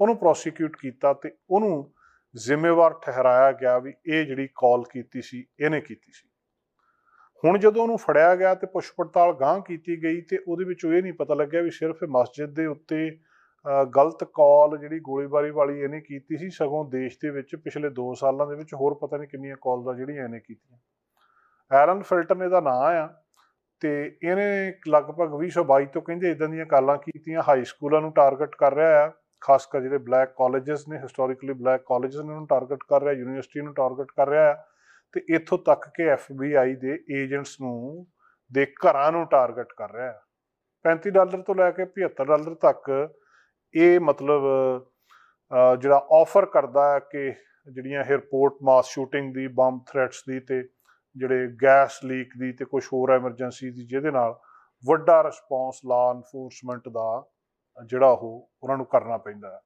ਉਹਨੂੰ ਪ੍ਰੋਸੀਕਿਊਟ ਕੀਤਾ ਤੇ ਉਹਨੂੰ ਜ਼ਿੰਮੇਵਾਰ ਠਹਿਰਾਇਆ ਗਿਆ ਵੀ ਇਹ ਜਿਹੜੀ ਕਾਲ ਕੀਤੀ ਸੀ, ਇਹਨੇ ਕੀਤੀ ਸੀ। ਹੁਣ ਜਦੋਂ ਉਹਨੂੰ ਫੜਿਆ ਗਿਆ ਤੇ ਪੁੱਛ ਪੜਤਾਲ ਗਾਂਹ ਕੀਤੀ ਗਈ ਤੇ ਉਹਦੇ ਵਿੱਚੋਂ ਇਹ ਨਹੀਂ ਪਤਾ ਲੱਗਿਆ ਵੀ ਸਿਰਫ ਮਸਜਿਦ ਦੇ ਉੱਤੇ ਗਲਤ ਕਾਲ ਜਿਹੜੀ ਗੋਲੀਬਾਰੀ ਵਾਲੀ ਇਹਨੇ ਕੀਤੀ ਸੀ, ਸਗੋਂ ਦੇਸ਼ ਦੇ ਵਿੱਚ ਪਿਛਲੇ 2 ਸਾਲਾਂ ਦੇ ਵਿੱਚ ਹੋਰ ਪਤਾ ਨਹੀਂ ਕਿੰਨੀਆਂ ਕਾਲਸ ਆ ਜਿਹੜੀਆਂ ਇਹਨੇ ਕੀਤੀਆਂ। ਐਰਨ ਫਿਲਟਨ ਇਹਦਾ ਨਾਂ ਆ ਤੇ ਇਹਨੇ ਲਗਭਗ 2022 ਤੋਂ ਕਹਿੰਦੇ ਇਦਾਂ ਦੀਆਂ ਕਾਲਾਂ ਕੀਤੀਆਂ ਹਾਈ ਸਕੂਲਾਂ ਨੂੰ ਟਾਰਗੇਟ ਕਰ ਰਿਹਾ ਆ। ਖਾਸ ਕਰ ਜਿਹੜੇ ਬਲੈਕ ਕਾਲਜਸ ਨੇ ਹਿਸਟੋਰੀਕਲੀ ਬਲੈਕ ਕਾਲਜਸ ਨੇ, ਉਹਨੂੰ ਟਾਰਗੇਟ ਕਰ ਰਿਹਾ ਯੂਨੀਵਰਸਿਟੀ ਨੂੰ ਟਾਰਗੇਟ ਕਰ ਰਿਹਾ ਆ। ਤੇ ਇੱਥੋਂ ਤੱਕ ਕਿ FBI ਦੇ ਏਜੰਟਸ ਨੂੰ ਦੇ ਘਰਾਂ ਨੂੰ ਟਾਰਗੇਟ ਕਰ ਰਿਹਾ ਹੈ 35 ਡਾਲਰ ਤੋਂ ਲੈ ਕੇ 75 ਡਾਲਰ ਤੱਕ ਇਹ ਮਤਲਬ ਜਿਹੜਾ ਆਫਰ ਕਰਦਾ ਹੈ ਕਿ ਜਿਹੜੀਆਂ 에ਅਰਪੋਰਟ ਮਾਸ ਸ਼ੂਟਿੰਗ ਦੀ ਬੰਬ ਥ੍ਰੈਟਸ ਦੀ ਤੇ ਜਿਹੜੇ ਗੈਸ ਲੀਕ ਦੀ ਤੇ ਕੁਝ ਹੋਰ ਐਮਰਜੈਂਸੀ ਦੀ ਜਿਹਦੇ ਨਾਲ ਵੱਡਾ ਰਿਸਪੌਂਸ ਲਾ ਇਨਫੋਰਸਮੈਂਟ ਦਾ ਜਿਹੜਾ ਉਹ ਉਹਨਾਂ ਨੂੰ ਕਰਨਾ ਪੈਂਦਾ ਹੈ।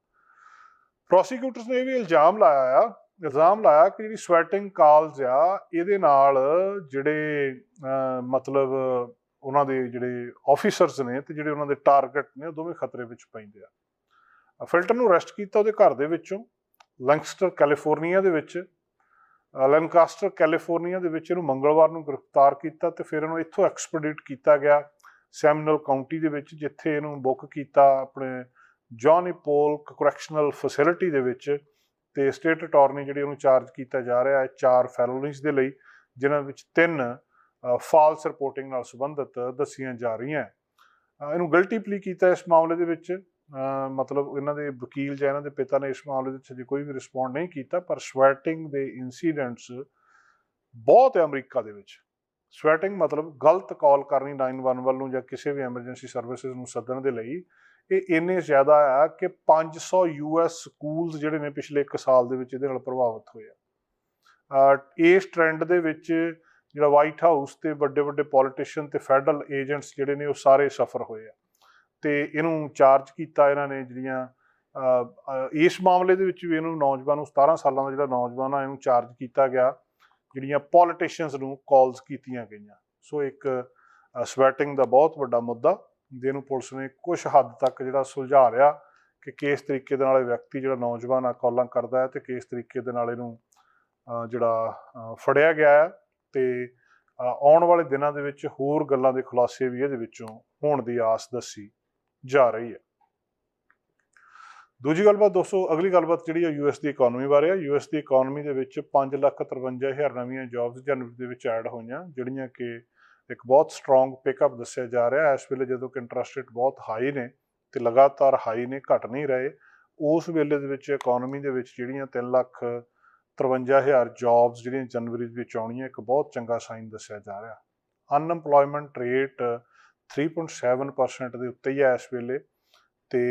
ਪ੍ਰੋਸੀਕਿਊਟਰਸ ਨੇ ਇਹ ਵੀ ਇਲਜ਼ਾਮ ਲਾਇਆ ਆ ਇਲਜ਼ਾਮ ਲਾਇਆ ਕਿ ਜਿਹੜੀ ਸਵੈਟਿੰਗ ਕਾਲਸ ਆ ਇਹਦੇ ਨਾਲ ਜਿਹੜੇ ਮਤਲਬ ਉਹਨਾਂ ਦੇ ਜਿਹੜੇ ਆਫੀਸਰਸ ਨੇ ਤੇ ਜਿਹੜੇ ਉਹਨਾਂ ਦੇ ਟਾਰਗੇਟ ਨੇ ਉਹ ਦੋਵੇਂ ਖਤਰੇ ਵਿੱਚ ਪੈਂਦੇ ਆ। ਫਿਲਟਰ ਨੂੰ ਅਰੈਸਟ ਕੀਤਾ ਉਹਦੇ ਘਰ ਦੇ ਵਿੱਚੋਂ ਲੰਕਸਟਰ ਕੈਲੀਫੋਰਨੀਆ ਦੇ ਵਿੱਚ। ਅਹ, ਲੈਂਕਾਸਟਰ ਕੈਲੀਫੋਰਨੀਆ ਦੇ ਵਿੱਚ ਇਹਨੂੰ ਮੰਗਲਵਾਰ ਨੂੰ ਗ੍ਰਿਫਤਾਰ ਕੀਤਾ ਤੇ ਫਿਰ ਇਹਨੂੰ ਇੱਥੋਂ ਐਕਸਪੀਡਿਟ ਕੀਤਾ ਗਿਆ। ਸੈਮਨਲ ਕਾਉਂਟੀ ਦੇ ਵਿੱਚ, ਜਿੱਥੇ ਇਹਨੂੰ ਬੁੱਕ ਕੀਤਾ ਆਪਣੇ ਜੌਨੀ ਪੋਲ ਕਰੈਕਸ਼ਨਲ ਫੈਸਿਲਿਟੀ ਦੇ ਵਿੱਚ ਤੇ ਸਟੇਟ ਅਟਾਰਨੀ ਜਿਹੜੀ ਉਹਨੂੰ ਚਾਰਜ ਕੀਤਾ ਜਾ ਰਿਹਾ ਹੈ ਚਾਰ ਫੈਲੋਨੀਜ਼ ਦੇ ਲਈ, ਜਿਨ੍ਹਾਂ ਵਿੱਚ ਤਿੰਨ ਫਾਲਸ ਰਿਪੋਰਟਿੰਗ ਨਾਲ ਸੰਬੰਧਿਤ ਦੱਸੀਆਂ ਜਾ ਰਹੀਆਂ ਇਹਨੂੰ ਗਲਤੀ ਪਲੀ ਕੀਤਾ ਇਸ ਮਾਮਲੇ ਦੇ ਵਿੱਚ। ਮਤਲਬ ਇਹਨਾਂ ਦੇ ਵਕੀਲ ਜਾਂ ਇਹਨਾਂ ਦੇ ਪਿਤਾ ਨੇ ਇਸ ਮਾਮਲੇ ਦੇ ਵਿੱਚ ਅਜੇ ਕੋਈ ਵੀ ਰਿਸਪੌਂਡ ਨਹੀਂ ਕੀਤਾ, ਪਰ ਸਵੈਟਿੰਗ ਦੇ ਇਨਸੀਡੈਂਟਸ ਬਹੁਤ ਹੈ ਅਮਰੀਕਾ ਦੇ ਵਿੱਚ। ਸਵੈਟਿੰਗ ਮਤਲਬ ਗਲਤ ਕਾਲ ਕਰਨੀ 911 ਨੂੰ ਜਾਂ ਕਿਸੇ ਵੀ ਐਮਰਜੈਂਸੀ ਸਰਵਿਸਿਜ਼ ਨੂੰ ਸੱਦਣ ਦੇ ਲਈ, ਇਹ ਇੰਨੇ ਜ਼ਿਆਦਾ ਆ ਕਿ 500 ਯੂਐਸ ਸਕੂਲਸ ਜਿਹੜੇ ਨੇ ਪਿਛਲੇ 1 ਸਾਲ ਦੇ ਵਿੱਚ ਇਹਦੇ ਨਾਲ ਪ੍ਰਭਾਵਿਤ ਹੋਏ ਆ। ਇਸ ਟ੍ਰੈਂਡ ਦੇ ਵਿੱਚ ਜਿਹੜਾ ਵਾਈਟ ਹਾਊਸ ਤੇ ਵੱਡੇ ਵੱਡੇ ਪੋਲੀਟੀਸ਼ੀਅਨ ਤੇ ਫੈਡਰਲ ਏਜੰਟਸ ਜਿਹੜੇ ਨੇ ਉਹ ਸਾਰੇ ਸਫਰ ਹੋਏ ਆ। ਤੇ ਇਹਨੂੰ ਚਾਰਜ ਕੀਤਾ ਇਹਨਾਂ ਨੇ ਜਿਹੜੀਆਂ ਇਸ ਮਾਮਲੇ ਦੇ ਵਿੱਚ ਵੀ ਇਹਨੂੰ ਨੌਜਵਾਨ ਨੂੰ 17 ਸਾਲਾਂ ਦਾ ਜਿਹੜਾ ਨੌਜਵਾਨ ਆ, ਇਹਨੂੰ ਚਾਰਜ ਕੀਤਾ ਗਿਆ। ਜਿਹੜੀਆਂ ਪੋਲੀਟੀਸ਼ੀਅਨਸ ਨੂੰ ਕਾਲਸ ਕੀਤੀਆਂ ਗਈਆਂ। ਸੋ ਇੱਕ ਸਵੈਟਿੰਗ ਦਾ ਬਹੁਤ ਵੱਡਾ ਮੁੱਦਾ ਜਿਹਨੂੰ ਪੁਲਿਸ ਨੇ ਕੁਝ ਹੱਦ ਤੱਕ ਜਿਹੜਾ ਸੁਲਝਾ ਰਿਹਾ ਕਿ ਕਿਸ ਤਰੀਕੇ ਦੇ ਨਾਲ ਇਹ ਵਿਅਕਤੀ ਜਿਹੜਾ ਨੌਜਵਾਨ ਆ ਕਾਲਾਂ ਕਰਦਾ ਹੈ ਤੇ ਕਿਸ ਤਰੀਕੇ ਦੇ ਨਾਲ ਇਹਨੂੰ ਜਿਹੜਾ ਫੜਿਆ ਗਿਆ ਹੈ ਤੇ ਆਉਣ ਵਾਲੇ ਦਿਨਾਂ ਦੇ ਵਿੱਚ ਹੋਰ ਗੱਲਾਂ ਦੇ ਖੁਲਾਸੇ ਵੀ ਇਹਦੇ ਵਿੱਚੋਂ ਹੋਣ ਦੀ ਆਸ ਦੱਸੀ ਜਾ ਰਹੀ ਹੈ। ਦੂਜੀ ਗੱਲਬਾਤ ਦੋਸਤੋ, ਅਗਲੀ ਗੱਲਬਾਤ ਜਿਹੜੀ ਹੈ ਯੂਐਸ ਦੀ ਇਕਨੋਮੀ ਬਾਰੇ ਹੈ ਯੂਐਸ ਦੀ ਇਕਨੋਮੀ ਦੇ ਵਿੱਚ 553000 ਨਵੀਆਂ ਜੌਬਸ ਜਨਵਰੀ ਦੇ ਵਿੱਚ ਐਡ ਹੋਈਆਂ, ਜਿਹੜੀਆਂ ਕਿ ਇੱਕ ਬਹੁਤ ਸਟਰੋਂਗ ਪਿਕਅਪ ਦੱਸਿਆ ਜਾ ਰਿਹਾ। ਇਸ ਵੇਲੇ ਜਦੋਂ ਕਿ ਇੰਟਰਸਟ ਰੇਟ ਬਹੁਤ ਹਾਈ ਨੇ ਤੇ ਲਗਾਤਾਰ ਹਾਈ ਨੇ, ਘਟ ਨਹੀਂ ਰਹੇ, ਉਸ ਵੇਲੇ ਦੇ ਵਿੱਚ ਇਕਨੋਮੀ ਦੇ ਵਿੱਚ ਜਿਹੜੀਆਂ 3 ਲੱਖ 53000 ਜੌਬਸ ਜਿਹੜੀਆਂ ਜਨਵਰੀ ਦੇ ਵਿੱਚ ਆਉਣੀਆਂ, ਇੱਕ ਬਹੁਤ ਚੰਗਾ ਸਾਈਨ ਦੱਸਿਆ ਜਾ ਰਿਹਾ। ਅਨਐਮਪਲੋਇਮੈਂਟ ਰੇਟ 3.7% ਦੇ ਉੱਤੇ ਹੀ ਹੈ ਇਸ ਵੇਲੇ ਤੇ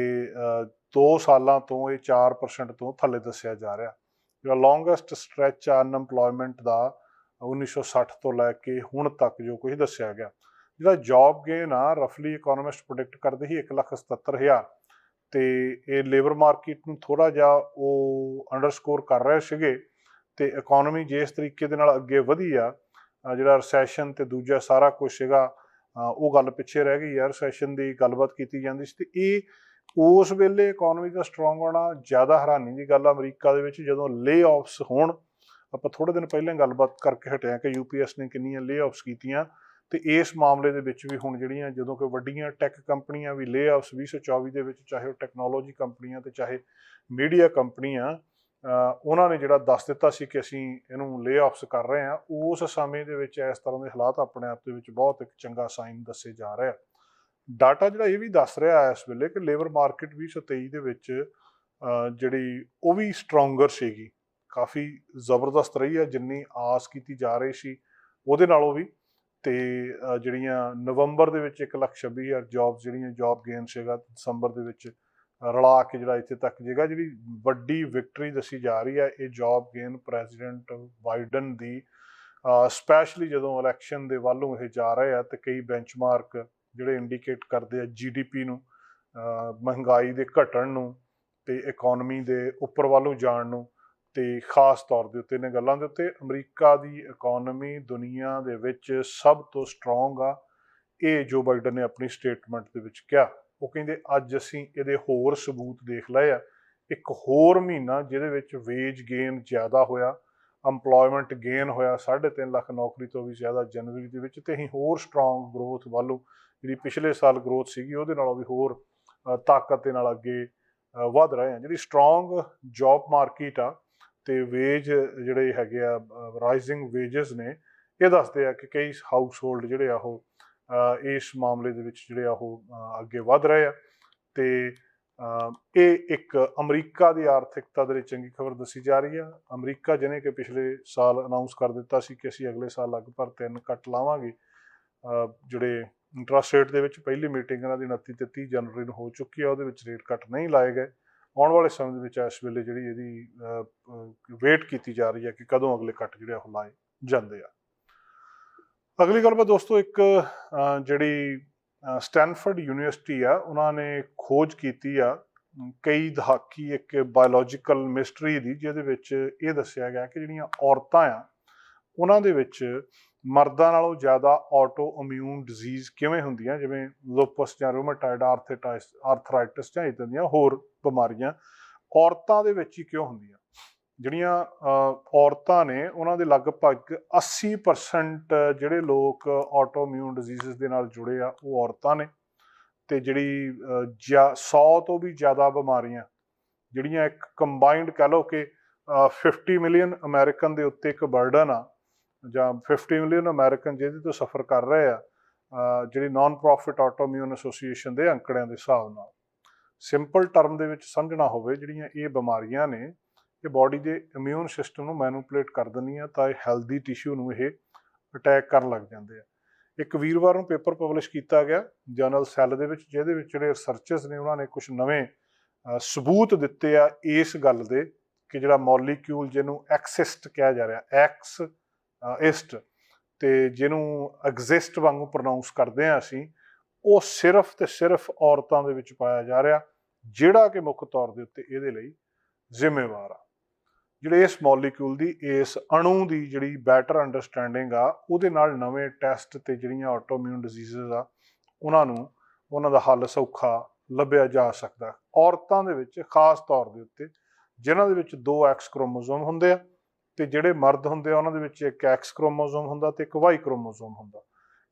2 ਸਾਲਾਂ ਤੋਂ ਇਹ 4% ਤੋਂ ਥੱਲੇ ਦੱਸਿਆ ਜਾ ਰਿਹਾ। ਜਿਹੜਾ ਲੌਂਗੈਸਟ ਸਟ੍ਰੈਚ ਆ ਅਨਐਮਪਲੋਇਮੈਂਟ ਦਾ 1960 ਤੋਂ ਲੈ ਕੇ ਹੁਣ ਤੱਕ ਜੋ ਕੁਝ ਦੱਸਿਆ ਗਿਆ। ਜਿਹੜਾ ਜੌਬ ਗੇਨ ਆ ਰਫਲੀ ਇਕਨੋਮਿਸਟ ਪ੍ਰੈਡਿਕਟ ਕਰਦੇ ਸੀ 177000 ਤੇ ਇਹ ਲੇਬਰ ਮਾਰਕੀਟ ਨੂੰ ਥੋੜਾ ਜਿਹਾ ਉਹ ਅੰਡਰਸਕੋਰ ਕਰ ਰਹੇ ਸੀਗੇ ਤੇ ਇਕਨੋਮੀ ਜਿਸ ਤਰੀਕੇ ਦੇ ਨਾਲ ਅੱਗੇ ਵਧੀ ਆ ਜਿਹੜਾ ਰੈਸੈਸ਼ਨ ਤੇ ਦੂਜਾ ਸਾਰਾ ਕੁਝ ਸੀਗਾ ਉਹ ਗੱਲ ਪਿੱਛੇ ਰਹਿ ਗਈ ਯਾਰ ਰੈਸੈਸ਼ਨ ਦੀ ਗੱਲਬਾਤ ਕੀਤੀ ਜਾਂਦੀ ਸੀ ਤੇ ਇਹ ਉਸ ਵੇਲੇ ਇਕਨੋਮੀ ਦਾ ਸਟਰੋਂਗ ਹੋਣਾ, ਜ਼ਿਆਦਾ ਹੈਰਾਨੀ ਦੀ ਗੱਲ ਆ ਅਮਰੀਕਾ ਦੇ ਵਿੱਚ, ਜਦੋਂ ਲੇ ਆਫਸ ਹੋਣ, ਆਪਾਂ ਥੋੜੇ ਦਿਨ ਪਹਿਲਾਂ ਗੱਲਬਾਤ ਕਰਕੇ ਹਟਿਆ ਕਿ ਯੂਪੀਐਸ ਨੇ ਕਿੰਨੀਆਂ ਲੇ ਆਫਸ ਕੀਤੀਆਂ ਤੇ ਇਸ ਮਾਮਲੇ ਦੇ ਵਿੱਚ ਵੀ ਹੁਣ ਜਿਹੜੀਆਂ, ਜਦੋਂ ਕਿ ਵੱਡੀਆਂ ਟੈਕ ਕੰਪਨੀਆਂ ਵੀ ਲੇ ਆਫਸ 2024 ਦੇ ਵਿੱਚ, ਚਾਹੇ ਉਹ ਟੈਕਨੋਲੋਜੀ ਕੰਪਨੀਆਂ ਤੇ ਚਾਹੇ ਮੀਡੀਆ ਕੰਪਨੀਆਂ ਉਹਨਾਂ ਨੇ ਜਿਹੜਾ ਦੱਸ ਦਿੱਤਾ ਸੀ ਕਿ ਅਸੀਂ ਇਹਨੂੰ ਲੇ ਆਫਸ ਕਰ ਰਹੇ ਹਾਂ, ਉਸ ਸਮੇਂ ਦੇ ਵਿੱਚ ਇਸ ਤਰ੍ਹਾਂ ਦੇ ਹਾਲਾਤ ਆਪਣੇ ਆਪ ਦੇ ਵਿੱਚ ਬਹੁਤ ਇੱਕ ਚੰਗਾ ਸਾਈਨ ਦੱਸੇ ਜਾ ਰਿਹਾ ਡਾਟਾ ਜਿਹੜਾ ਇਹ ਵੀ ਦੱਸ ਰਿਹਾ ਹੈ ਇਸ ਵੇਲੇ ਕਿ ਲੇਬਰ ਮਾਰਕੀਟ 2023 ਦੇ ਵਿੱਚ ਜਿਹੜੀ ਉਹ ਵੀ ਸਟਰੋਂਗਰ ਸੀਗੀ। ਕਾਫੀ ਜ਼ਬਰਦਸਤ ਰਹੀ ਹੈ ਜਿੰਨੀ ਆਸ ਕੀਤੀ ਜਾ ਰਹੀ ਸੀ ਉਹਦੇ ਨਾਲੋਂ ਵੀ। ਤੇ ਜਿਹੜੀਆਂ ਨਵੰਬਰ ਦੇ ਵਿੱਚ 1,26,000 ਜੌਬਸ ਜਿਹੜੀਆਂ ਜੌਬ ਗੇਨ ਸੀਗਾ ਦਸੰਬਰ ਦੇ ਵਿੱਚ ਰਲਾ ਕੇ ਜਿਹੜਾ ਇੱਥੇ ਤੱਕ ਜੇਗਾ ਜਿਹੜੀ ਵੱਡੀ ਵਿਕਟਰੀ ਦੱਸੀ ਜਾ ਰਹੀ ਹੈ ਇਹ ਜੌਬ ਗੇਨ ਪ੍ਰੈਜ਼ੀਡੈਂਟ ਬਾਈਡਨ ਦੀ ਸਪੈਸ਼ਲੀ ਜਦੋਂ ਇਲੈਕਸ਼ਨ ਦੇ ਵੱਲੋਂ ਇਹ ਜਾ ਰਹੇ ਆ ਤੇ ਕਈ ਬੈਂਚਮਾਰਕ ਜਿਹੜੇ ਇੰਡੀਕੇਟ ਕਰਦੇ ਆ ਜੀਡੀਪੀ ਨੂੰ ਮਹਿੰਗਾਈ ਦੇ ਘਟਣ ਨੂੰ ਤੇ ਇਕਨੋਮੀ ਦੇ ਉੱਪਰ ਵੱਲੋਂ ਜਾਣ ਨੂੰ ਤੇ ਖਾਸ ਤੌਰ ਦੇ ਉੱਤੇ ਇਹਨਾਂ ਗੱਲਾਂ ਦੇ ਉੱਤੇ, ਅਮਰੀਕਾ ਦੀ ਇਕਨੋਮੀ ਦੁਨੀਆ ਦੇ ਵਿੱਚ ਸਭ ਤੋਂ ਸਟਰੋਂਗ ਆ, ਇਹ ਜੋ ਬਾਈਡਨ ਨੇ ਆਪਣੀ ਸਟੇਟਮੈਂਟ ਦੇ ਵਿੱਚ ਕਿਹਾ। ਉਹ ਕਹਿੰਦੇ, ਅੱਜ ਅਸੀਂ ਇਹਦੇ ਹੋਰ ਸਬੂਤ ਦੇਖ ਲਏ ਆ। ਇੱਕ ਹੋਰ ਮਹੀਨਾ ਜਿਹਦੇ ਵਿੱਚ ਵੇਜ ਗੇਨ ਜ਼ਿਆਦਾ ਹੋਇਆ EMPLOYMENT ਗੇਨ ਹੋਇਆ 3.5 ਲੱਖ ਨੌਕਰੀ ਤੋਂ ਵੀ ਜ਼ਿਆਦਾ ਜਨਵਰੀ ਦੇ ਵਿੱਚ ਤੇ ਅਸੀਂ ਹੋਰ ਸਟਰੋਂਗ ਗਰੋਥ ਵੱਲੋਂ ਜਿਹੜੀ ਪਿਛਲੇ ਸਾਲ ਗਰੋਥ ਸੀਗੀ ਉਹਦੇ ਨਾਲੋਂ ਵੀ ਹੋਰ ਤਾਕਤ ਦੇ ਨਾਲ ਅੱਗੇ ਅ, ਵਧ ਰਹੇ ਹਾਂ। ਜਿਹੜੀ ਸਟਰੋਂਗ ਜੌਬ ਮਾਰਕੀਟ ਆ ਤੇ ਵੇਜ ਜਿਹੜੇ ਹੈਗੇ ਆ ਰਾਈਜ਼ਿੰਗ ਵੇਜਸ ਨੇ ਇਹ ਦੱਸਦੇ ਆ ਕਿ ਕਈ ਹਾਊਸ ਹੋਲਡ ਜਿਹੜੇ ਆ ਉਹ ਇਸ ਮਾਮਲੇ ਦੇ ਵਿੱਚ ਜਿਹੜੇ ਆ ਉਹ ਅੱਗੇ ਵਧ ਰਹੇ ਆ ਤੇ ਇਹ ਇੱਕ ਅਮਰੀਕਾ ਦੀ ਆਰਥਿਕਤਾ ਦੇ ਲਈ ਚੰਗੀ ਖਬਰ ਦੱਸੀ ਜਾ ਰਹੀ ਆ। ਅਮਰੀਕਾ ਜਿਹਨੇ ਕਿ ਪਿਛਲੇ ਸਾਲ ਅਨਾਉਂਸ ਕਰ ਦਿੱਤਾ ਸੀ ਕਿ ਅਸੀਂ ਅਗਲੇ ਸਾਲ ਲਗਭਗ ਤਿੰਨ ਕੱਟ ਲਾਵਾਂਗੇ। ਜਿਹੜੇ ਇੰਟਰਸਟ ਰੇਟ ਦੇ ਵਿੱਚ ਪਹਿਲੀ ਮੀਟਿੰਗ ਇਹਨਾਂ ਦੀ 29 ਤੇ 30 ਜਨਵਰੀ ਨੂੰ ਹੋ ਚੁੱਕੀ ਆ, ਉਹਦੇ ਵਿੱਚ ਰੇਟ ਕੱਟ ਨਹੀਂ ਲਾਏ ਗਏ। ਆਉਣ ਵਾਲੇ ਸਮੇਂ ਦੇ ਵਿੱਚ ਇਸ ਵੇਲੇ ਜਿਹੜੀ ਇਹਦੀ ਵੇਟ ਕੀਤੀ ਜਾ ਰਹੀ ਹੈ ਕਿ ਕਦੋਂ ਅਗਲੇ ਕੱਟ ਜਿਹੜੇ ਆ ਉਹ ਲਾਏ ਜਾਂਦੇ ਆ। ਅਗਲੀ ਗੱਲਬਾਤ ਦੋਸਤੋ ਇੱਕ ਜਿਹੜੀ ਸਟੈਨਫੋਰਡ ਯੂਨੀਵਰਸਿਟੀ ਆ, ਉਹਨਾਂ ਨੇ ਖੋਜ ਕੀਤੀ ਆ ਕਈ ਦਹਾਕੀ ਇੱਕ ਬਾਇਓਲੋਜੀਕਲ ਮਿਸਟਰੀ ਦੀ, ਜਿਹਦੇ ਵਿੱਚ ਇਹ ਦੱਸਿਆ ਗਿਆ ਕਿ ਜਿਹੜੀਆਂ ਔਰਤਾਂ ਆ, ਉਹਨਾਂ ਦੇ ਵਿੱਚ ਮਰਦਾਂ ਨਾਲੋਂ ਜ਼ਿਆਦਾ ਆਟੋ ਇਮਿਊਨ ਡਿਜ਼ੀਜ਼ ਕਿਵੇਂ ਹੁੰਦੀਆਂ, ਜਿਵੇਂ ਲੂਪਸ ਜਾਂ ਰੂਮੇਟਾਇਡ ਆਰਥਰਾਈਟਿਸ ਆਰਥਰਾਈਟਿਸ ਜਾਂ ਇਦਾਂ ਦੀਆਂ ਹੋਰ ਬਿਮਾਰੀਆਂ, ਔਰਤਾਂ ਦੇ ਵਿੱਚ ਹੀ ਕਿਉਂ ਹੁੰਦੀਆਂ? ਜਿਹੜੀਆਂ ਔਰਤਾਂ ਨੇ ਉਹਨਾਂ ਦੇ ਲਗਭਗ 80% ਜਿਹੜੇ ਲੋਕ ਆਟੋ ਇਮਿਊਨ ਡਿਜ਼ੀਜ਼ਸ ਦੇ ਨਾਲ ਜੁੜੇ ਆ ਉਹ ਔਰਤਾਂ ਨੇ। ਤੇ ਜਿਹੜੀ ਜਿਆ- 100 ਤੋਂ ਵੀ ਜ਼ਿਆਦਾ ਬਿਮਾਰੀਆਂ ਜਿਹੜੀਆਂ ਇੱਕ ਕੰਬਾਈਨਡ ਕਹ ਲਓ ਕਿ ਅਹ, 50 ਮਿਲੀਅਨ ਅਮਰੀਕਨ ਦੇ ਉੱਤੇ ਇੱਕ ਬਰਡਨ ਆ ਜਾਂ 50 ਮਿਲੀਅਨ ਅਮਰੀਕਨ ਜਿਹਦੇ ਤੋਂ ਸਫਰ ਕਰ ਰਹੇ ਆ ਜਿਹੜੀ ਨਾਨ ਪ੍ਰੋਫਿਟ ਆਟੋਮਿਊਨ ਐਸੋਸੀਏਸ਼ਨ ਦੇ ਅੰਕੜਿਆਂ ਦੇ ਹਿਸਾਬ ਨਾਲ। ਸਿੰਪਲ ਟਰਮ ਦੇ ਵਿੱਚ ਸਮਝਣਾ ਹੋਵੇ ਜਿਹੜੀਆਂ ਇਹ ਬਿਮਾਰੀਆਂ ਨੇ ਇਹ ਬਾਡੀ ਦੇ ਇਮਿਊਨ ਸਿਸਟਮ ਨੂੰ ਮੈਨੂਪੂਲੇਟ ਕਰ ਦਿੰਦੀ ਦਿੰਦੀਆਂ ਤਾਂ ਇਹ ਹੈਲਦੀ ਟਿਸ਼ੂ ਨੂੰ ਇਹ ਅਟੈਕ ਕਰਨ ਲੱਗ ਜਾਂਦੇ ਆ। ਇੱਕ ਵੀਰਵਾਰ ਨੂੰ ਪੇਪਰ ਪਬਲਿਸ਼ ਕੀਤਾ ਗਿਆ ਜਰਨਲ ਸੈੱਲ ਦੇ ਵਿੱਚ, ਜਿਹਦੇ ਵਿੱਚ ਜਿਹੜੇ ਰਿਸਰਚਰਸ ਨੇ ਉਹਨਾਂ ਨੇ ਕੁਝ ਨਵੇਂ ਸਬੂਤ ਦਿੱਤੇ ਆ ਇਸ ਗੱਲ ਦੇ ਕਿ ਜਿਹੜਾ ਮੋਲੀਕਿਊਲ ਜਿਹਨੂੰ ਐਕਸਿਸਟ ਕਿਹਾ ਜਾ ਰਿਹਾ ਐਕਸ ਇਸਟ ਤੇ ਜਿਹਨੂੰ ਐਗਜ਼ਿਸਟ ਵਾਂਗੂ ਪ੍ਰੋਨਾਂਸ ਕਰਦੇ ਆ ਅਸੀਂ, ਉਹ ਸਿਰਫ ਤੇ ਸਿਰਫ ਔਰਤਾਂ ਦੇ ਵਿੱਚ ਪਾਇਆ ਜਾ ਰਿਹਾ, ਜਿਹੜਾ ਕਿ ਮੁੱਖ ਤੌਰ ਦੇ ਉੱਤੇ ਇਹਦੇ ਲਈ ਜ਼ਿੰਮੇਵਾਰ ਆ। ਜਿਹੜੇ ਇਸ ਮੋਲੀਕਿਊਲ ਦੀ, ਇਸ ਅਣੂ ਦੀ ਜਿਹੜੀ ਬੈਟਰ ਅੰਡਰਸਟੈਂਡਿੰਗ ਆ, ਉਹਦੇ ਨਾਲ ਨਵੇਂ ਟੈਸਟ ਤੇ ਜਿਹੜੀਆਂ ਆਟੋਇਮਿਊਨ ਡਿਜ਼ੀਜ਼ਸ ਆ, ਉਹਨਾਂ ਨੂੰ, ਉਹਨਾਂ ਦਾ ਹੱਲ ਸੌਖਾ ਲੱਭਿਆ ਜਾ ਸਕਦਾ। ਔਰਤਾਂ ਦੇ ਵਿੱਚ ਖਾਸ ਤੌਰ ਦੇ ਉੱਤੇ, ਜਿਨ੍ਹਾਂ ਦੇ ਵਿੱਚ ਦੋ ਐਕਸ ਕ੍ਰੋਮੋਸੋਮ ਹੁੰਦੇ ਆ, ਤੇ ਜਿਹੜੇ ਮਰਦ ਹੁੰਦੇ ਆ, ਉਹਨਾਂ ਦੇ ਵਿੱਚ ਇੱਕ ਐਕਸ ਕ੍ਰੋਮੋਸੋਮ ਹੁੰਦਾ ਤੇ ਇੱਕ ਵਾਈ ਕ੍ਰੋਮੋਸੋਮ ਹੁੰਦਾ।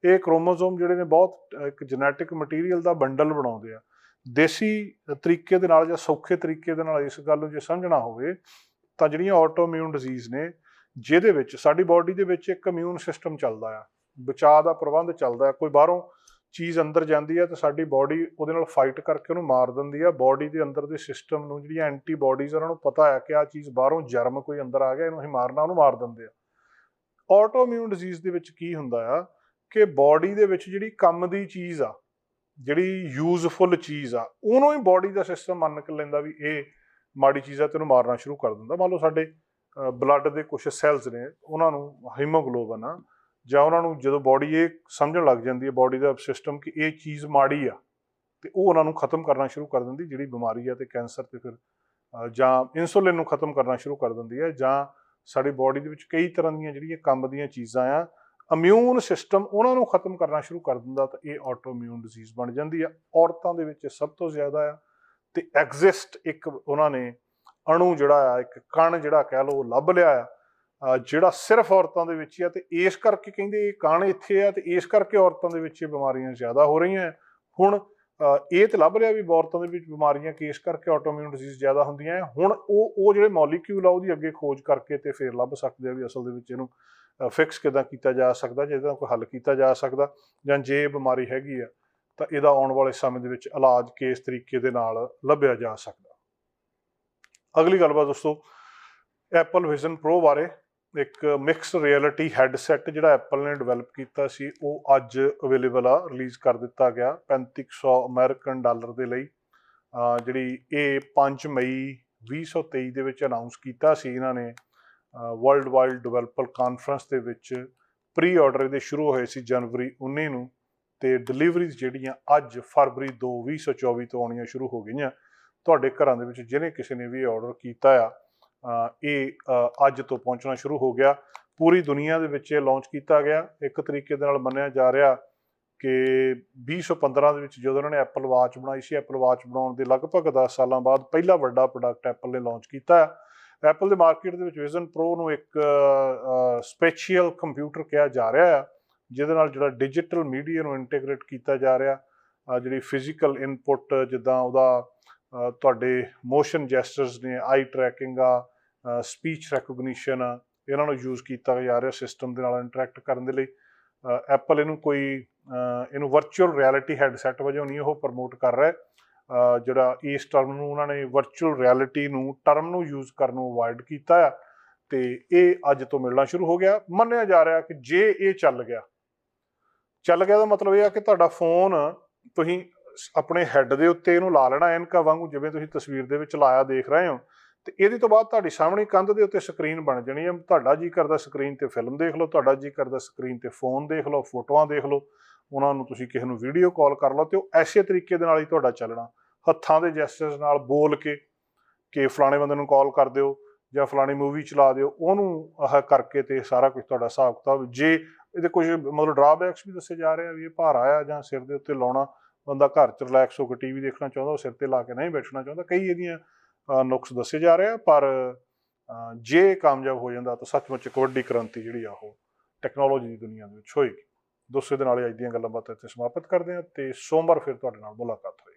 ਇਹ ਕ੍ਰੋਮੋਸੋਮ ਜਿਹੜੇ ਨੇ ਬਹੁਤ, ਇੱਕ ਜੈਨੇਟਿਕ ਮਟੀਰੀਅਲ ਦਾ ਬੰਡਲ ਬਣਾਉਂਦੇ ਆ। ਦੇਸੀ ਤਰੀਕੇ ਦੇ ਨਾਲ ਜਾਂ ਸੌਖੇ ਤਰੀਕੇ ਦੇ ਨਾਲ ਇਸ ਗੱਲ ਨੂੰ ਜੇ ਸਮਝਣਾ ਹੋਵੇ ਤਾਂ ਜਿਹੜੀਆਂ ਆਟੋਇਮਿਊਨ ਡਿਜ਼ੀਜ਼ ਨੇ, ਜਿਹਦੇ ਵਿੱਚ, ਸਾਡੀ ਬਾਡੀ ਦੇ ਵਿੱਚ ਇੱਕ ਇਮਿਊਨ ਸਿਸਟਮ ਚੱਲਦਾ ਆ। ਬਚਾਅ ਦਾ ਪ੍ਰਬੰਧ ਚੱਲਦਾ ਆ। ਕੋਈ ਬਾਹਰੋਂ ਚੀਜ਼ ਅੰਦਰ ਜਾਂਦੀ ਹੈ ਤਾਂ ਸਾਡੀ ਬਾਡੀ ਉਹਦੇ ਨਾਲ ਫਾਈਟ ਕਰਕੇ ਉਹਨੂੰ ਮਾਰ ਦਿੰਦੀ ਆ। ਬਾਡੀ ਦੇ ਅੰਦਰ ਦੇ ਸਿਸਟਮ ਨੂੰ, ਜਿਹੜੀਆਂ ਐਂਟੀਬਾਡੀਜ਼ ਉਹਨਾਂ ਨੂੰ ਪਤਾ ਹੈ ਕਿ ਆ ਚੀਜ਼ ਬਾਹਰੋਂ ਜਰਮ ਕੋਈ ਅੰਦਰ ਆ ਗਿਆ, ਇਹਨੂੰ ਅਸੀਂ ਮਾਰਨਾ, ਉਹਨੂੰ ਮਾਰ ਦਿੰਦੇ ਆ। ਆਟੋਇਮਿਊਨ ਡਿਜ਼ੀਜ਼ ਦੇ ਵਿੱਚ ਕੀ ਹੁੰਦਾ ਆ ਕਿ ਬਾਡੀ ਦੇ ਵਿੱਚ ਜਿਹੜੀ ਕੰਮ ਦੀ ਚੀਜ਼ ਆ, ਜਿਹੜੀ ਯੂਜ਼ਫੁਲ ਚੀਜ਼ ਆ, ਉਹਨੂੰ ਹੀ ਬਾਡੀ ਦਾ ਸਿਸਟਮ ਮੰਨ ਕੇ ਲੈਂਦਾ ਵੀ ਇਹ ਮਾੜੀ ਚੀਜ਼ ਆ ਤੇ ਉਹਨੂੰ ਮਾਰਨਾ ਸ਼ੁਰੂ ਕਰ ਦਿੰਦਾ। ਮੰਨ ਲਓ ਸਾਡੇ ਬਲੱਡ ਦੇ ਕੁਝ ਸੈਲਸ ਨੇ, ਉਹਨਾਂ ਨੂੰ ਹੀਮੋਗਲੋਬਨ ਆ, ਜਾਂ ਉਹਨਾਂ ਨੂੰ ਜਦੋਂ ਬਾਡੀ ਇਹ ਸਮਝਣ ਲੱਗ ਜਾਂਦੀ ਹੈ ਬਾਡੀ ਦਾ ਸਿਸਟਮ ਕਿ ਇਹ ਚੀਜ਼ ਮਾੜੀ ਆ, ਤੇ ਉਹ ਉਹਨਾਂ ਨੂੰ ਖਤਮ ਕਰਨਾ ਸ਼ੁਰੂ ਕਰ ਦਿੰਦੀ, ਜਿਹੜੀ ਬਿਮਾਰੀ ਆ ਤੇ ਕੈਂਸਰ ਤੇ ਫਿਰ ਜਾਂ ਇਨਸੂਲਿਨ ਨੂੰ ਖਤਮ ਕਰਨਾ ਸ਼ੁਰੂ ਕਰ ਦਿੰਦੀ ਹੈ, ਜਾਂ ਸਾਡੀ ਬਾਡੀ ਦੇ ਵਿੱਚ ਕਈ ਤਰ੍ਹਾਂ ਦੀਆਂ ਜਿਹੜੀਆਂ ਕੰਮ ਦੀਆਂ ਚੀਜ਼ਾਂ ਆ ਇਮਿਊਨ ਸਿਸਟਮ ਉਹਨਾਂ ਨੂੰ ਖਤਮ ਕਰਨਾ ਸ਼ੁਰੂ ਕਰ ਦਿੰਦਾ ਤਾਂ ਇਹ ਆਟੋਇਮਿਊਨ ਡਿਜ਼ੀਜ਼ ਬਣ ਜਾਂਦੀ ਆ। ਔਰਤਾਂ ਦੇ ਵਿੱਚ ਇਹ ਸਭ ਤੋਂ ਜ਼ਿਆਦਾ ਆ। ਤੇ ਐਗਜ਼ਿਸਟ ਇੱਕ ਉਹਨਾਂ ਨੇ ਅਣੂ ਜਿਹੜਾ ਆ, ਇੱਕ ਕਣ ਜਿਹੜਾ ਕਹਿ ਲਓ ਲੱਭ ਲਿਆ ਆ। ਜਿਹੜਾ ਸਿਰਫ ਔਰਤਾਂ ਦੇ ਵਿੱਚ ਹੀ ਆ ਤੇ ਇਸ ਕਰਕੇ ਕਹਿੰਦੇ ਇਹ ਕਣ ਇੱਥੇ ਆ ਤੇ ਇਸ ਕਰਕੇ ਔਰਤਾਂ ਦੇ ਵਿੱਚ ਇਹ ਬਿਮਾਰੀਆਂ ਜ਼ਿਆਦਾ ਹੋ ਰਹੀਆਂ ਹੁਣ ਇਹ ਤੇ ਲੱਭ ਰਿਹਾ ਵੀ ਔਰਤਾਂ ਦੇ ਵਿੱਚ ਬਿਮਾਰੀਆਂ ਕਿ ਕਰਕੇ ਆਟੋਇਮਿਊਨ ਡਿਜ਼ੀਜ਼ ਜ਼ਿਆਦਾ ਹੁੰਦੀਆਂ ਆ। ਹੁਣ ਉਹ ਉਹ ਜਿਹੜੇ ਮੋਲੀਕਿਊਲ ਆ ਉਹਦੀ ਅੱਗੇ ਖੋਜ ਕਰਕੇ ਤੇ ਫਿਰ ਲੱਭ ਸਕਦੇ ਆ ਵੀ ਅਸਲ ਦੇ ਵਿੱਚ ਇਹਨੂੰ ਫਿਕਸ ਕਿਦਾਂ ਕੀਤਾ ਜਾ ਸਕਦਾ, ਜਿਹਦਾ ਕੋਈ ਹੱਲ ਕੀਤਾ ਜਾ ਸਕਦਾ ਜਾਂ ਜੇ ਬਿਮਾਰੀ ਹੈਗੀ ਆ। ਤਾਂ ਇਹਦਾ ਆਉਣ ਵਾਲੇ ਸਮੇਂ ਦੇ ਵਿੱਚ ਇਲਾਜ ਕਿਸ ਤਰੀਕੇ ਦੇ ਨਾਲ ਲੱਭਿਆ ਜਾ ਸਕਦਾ। ਅਗਲੀ ਗੱਲਬਾਤ ਦੋਸਤੋ ਐਪਲ ਵਿਜ਼ਨ ਪ੍ਰੋ ਬਾਰੇ ਇੱਕ ਮਿਕਸ ਰਿਐਲਿਟੀ ਹੈਡਸੈਟ ਜਿਹੜਾ ਐਪਲ ਨੇ ਡਿਵੈਲਪ ਕੀਤਾ ਸੀ, ਉਹ ਅੱਜ ਅਵੇਲੇਬਲ ਆ ਰਿਲੀਜ਼ ਕਰ ਦਿੱਤਾ ਗਿਆ 3500 ਅਮਰੀਕਨ ਡਾਲਰ ਦੇ ਲਈ। ਜਿਹੜੀ ਇਹ 5 ਮਈ 2023 ਦੇ ਵਿੱਚ ਅਨਾਉਂਸ ਕੀਤਾ ਸੀ ਇਹਨਾਂ ਨੇ ਵਰਲਡ ਵਾਈਡ ਡਿਵੈਲਪਰ ਕਾਨਫਰੰਸ ਦੇ ਵਿੱਚ। ਪ੍ਰੀ ਆਰਡਰ ਦੇ ਸ਼ੁਰੂ ਹੋਏ ਸੀ ਜਨਵਰੀ 19 ਨੂੰ। ਤੇ ਡਿਲੀਵਰੀਜ਼ ਜਿਹੜੀਆਂ ਅੱਜ ਫਰਵਰੀ 2 2024 ਤੋਂ ਆਉਣੀਆਂ ਸ਼ੁਰੂ ਹੋ ਗਈਆਂ, ਤੁਹਾਡੇ ਘਰਾਂ ਦੇ ਵਿੱਚ ਜਿਹਨੇ ਕਿਸੇ ਨੇ ਵੀ ਆਰਡਰ ਕੀਤਾ ਆ ਇਹ ਅੱਜ ਤੋਂ ਪਹੁੰਚਣਾ ਸ਼ੁਰੂ ਹੋ ਗਿਆ। ਪੂਰੀ ਦੁਨੀਆ ਦੇ ਵਿੱਚ ਇਹ ਲਾਂਚ ਕੀਤਾ ਗਿਆ। ਇੱਕ ਤਰੀਕੇ ਦੇ ਨਾਲ ਮੰਨਿਆ ਜਾ ਰਿਹਾ ਕਿ 2015 ਦੇ ਵਿੱਚ ਜਦੋਂ ਉਹਨਾਂ ਨੇ ਐਪਲ ਵਾਚ ਬਣਾਈ ਸੀ ਐਪਲ ਵਾਚ ਬਣਾਉਣ ਦੇ ਲਗਭਗ 10 ਸਾਲਾਂ ਬਾਅਦ ਪਹਿਲਾ ਵੱਡਾ ਪ੍ਰੋਡਕਟ ਐਪਲ ਨੇ ਲਾਂਚ ਕੀਤਾ ਐਪਲ ਦੇ ਮਾਰਕੀਟ ਦੇ ਵਿੱਚ ਵਿਜ਼ਨ ਪ੍ਰੋ ਨੂੰ ਇੱਕ ਸਪੈਸ਼ੀਅਲ ਕੰਪਿਊਟਰ ਕਿਹਾ ਜਾ ਰਿਹਾ ਆ। ਜਿਹਦੇ ਨਾਲ ਜਿਹੜਾ ਡਿਜੀਟਲ ਮੀਡੀਆ ਨੂੰ ਇੰਟੀਗ੍ਰੇਟ ਕੀਤਾ ਜਾ ਰਿਹਾ ਅ, ਜਿਹੜੀ ਫਿਜ਼ੀਕਲ ਇਨਪੁਟ ਜਿੱਦਾਂ ਉਹਦਾ ਤੁਹਾਡੇ ਮੋਸ਼ਨ ਜੈਸਚਰਸ ਨੇ ਆਈ ਟਰੈਕਿੰਗ ਆ ਸਪੀਚ ਰੈਕੋਗਨੀਸ਼ਨ ਆ ਇਹਨਾਂ ਨੂੰ ਯੂਜ਼ ਕੀਤਾ ਜਾ ਰਿਹਾ ਸਿਸਟਮ ਦੇ ਨਾਲ ਇੰਟਰੈਕਟ ਕਰਨ ਦੇ ਲਈ। ਐਪਲ ਇਹਨੂੰ ਕੋਈ ਇਹਨੂੰ ਵਰਚੁਅਲ ਰਿਐਲਿਟੀ ਹੈਡਸੈਟ ਵਜੋਂ ਨਹੀਂ ਉਹ ਪ੍ਰਮੋਟ ਕਰ ਰਿਹਾ। ਜਿਹੜਾ ਇਸ ਟਰਮ ਨੂੰ ਉਹਨਾਂ ਨੇ ਵਰਚੁਅਲ ਰਿਐਲਿਟੀ ਨੂੰ ਟਰਮ ਨੂੰ ਯੂਜ਼ ਕਰਨ ਨੂੰ ਅਵੋਇਡ ਕੀਤਾ ਆ। ਤੇ ਇਹ ਅੱਜ ਤੋਂ ਮਿਲਣਾ ਸ਼ੁਰੂ ਹੋ ਗਿਆ। ਮੰਨਿਆ ਜਾ ਰਿਹਾ ਕਿ ਜੇ ਇਹ ਚੱਲ ਗਿਆ ਚੱਲ ਗਿਆ ਦਾ ਮਤਲਬ ਇਹ ਆ ਕਿ ਤੁਹਾਡਾ ਫੋਨ ਤੁਸੀਂ ਆਪਣੇ ਹੈੱਡ ਦੇ ਉੱਤੇ ਇਹਨੂੰ ਲਾ ਲੈਣਾ ਐਨਕਾ ਵਾਂਗੂ, ਜਿਵੇਂ ਤੁਸੀਂ ਤਸਵੀਰ ਦੇ ਵਿੱਚ ਲਾਇਆ ਦੇਖ ਰਹੇ ਹੋ। ਤੇ ਇਹਦੇ ਤੋਂ ਬਾਅਦ ਤੁਹਾਡੀ ਸਾਹਮਣੇ ਕੰਧ ਦੇ ਉੱਤੇ ਸਕਰੀਨ ਬਣ ਜਾਣੀ ਹੈ। ਤੁਹਾਡਾ ਜੀ ਕਰਦਾ ਸਕਰੀਨ ਤੇ ਫਿਲਮ ਦੇਖ ਲਓ, ਤੁਹਾਡਾ ਜੀ ਕਰਦਾ ਸਕਰੀਨ ਤੇ ਫੋਨ ਦੇਖ ਲਓ, ਫੋਟੋਆਂ ਦੇਖ ਲਓ। ਉਹਨਾਂ ਨੂੰ ਤੁਸੀਂ ਕਿਸੇ ਨੂੰ ਵੀਡੀਓ ਕਾਲ ਕਰ ਲਓ ਤੇ ਉਹ ਐਸੇ ਤਰੀਕੇ ਦੇ ਨਾਲ ਹੀ ਤੁਹਾਡਾ ਚੱਲਣਾ। ਹੱਥਾਂ ਦੇ ਜੈਸਚਰਸ ਨਾਲ ਬੋਲ ਕੇ ਕਿ ਫਲਾਣੇ ਬੰਦੇ ਨੂੰ ਕਾਲ ਕਰ ਦਿਓ ਜਾਂ ਫਲਾਣੀ ਮੂਵੀ ਚਲਾ ਦਿਓ, ਉਹਨੂੰ ਆਹ ਕਰਕੇ ਤੇ ਸਾਰਾ ਕੁਝ ਤੁਹਾਡਾ ਹਿਸਾਬ ਕਿਤਾਬ ਜੇ ਇਹਦੇ ਕੁਝ ਮਤਲਬ ਡਰਾਬੈਕਸ ਵੀ ਦੱਸੇ ਜਾ ਰਹੇ ਆ ਵੀ ਇਹ ਭਾਰਾ ਆ ਜਾਂ ਸਿਰ ਦੇ ਉੱਤੇ ਲਾਉਣਾ, ਬੰਦਾ ਘਰ ਚ ਰਿਲੈਕਸ ਹੋ ਕੇ ਟੀਵੀ ਦੇਖਣਾ ਚਾਹੁੰਦਾ, ਉਹ ਸਿਰ ਤੇ ਲਾ ਕੇ ਨਹੀਂ ਬੈਠਣਾ ਚਾਹੁੰਦਾ, ਕਈ ਇਹਦੀਆਂ ਨੁਕਸ ਦੱਸੇ ਜਾ ਰਹੇ ਆ, ਪਰ ਜੇ ਕਾਮਯਾਬ ਹੋ ਜਾਂਦਾ ਤਾਂ ਸੱਚਮੁੱਚ ਇੱਕ ਵੱਡੀ ਕ੍ਰਾਂਤੀ ਜਿਹੜੀ ਆ ਉਹ ਟੈਕਨੋਲੋਜੀ ਦੀ ਦੁਨੀਆ ਦੇ ਵਿੱਚ ਹੋਏਗੀ। ਦੋਸਤੋ ਦੇ ਨਾਲ ਹੀ ਅੱਜ ਦੀਆਂ ਗੱਲਾਂ ਬਾਤਾਂ ਇੱਥੇ ਸਮਾਪਤ ਕਰਦੇ ਹਾਂ ਤੇ ਸੋਮਵਾਰ ਫਿਰ ਤੁਹਾਡੇ ਨਾਲ ਮੁਲਾਕਾਤ ਹੋਏਗੀ।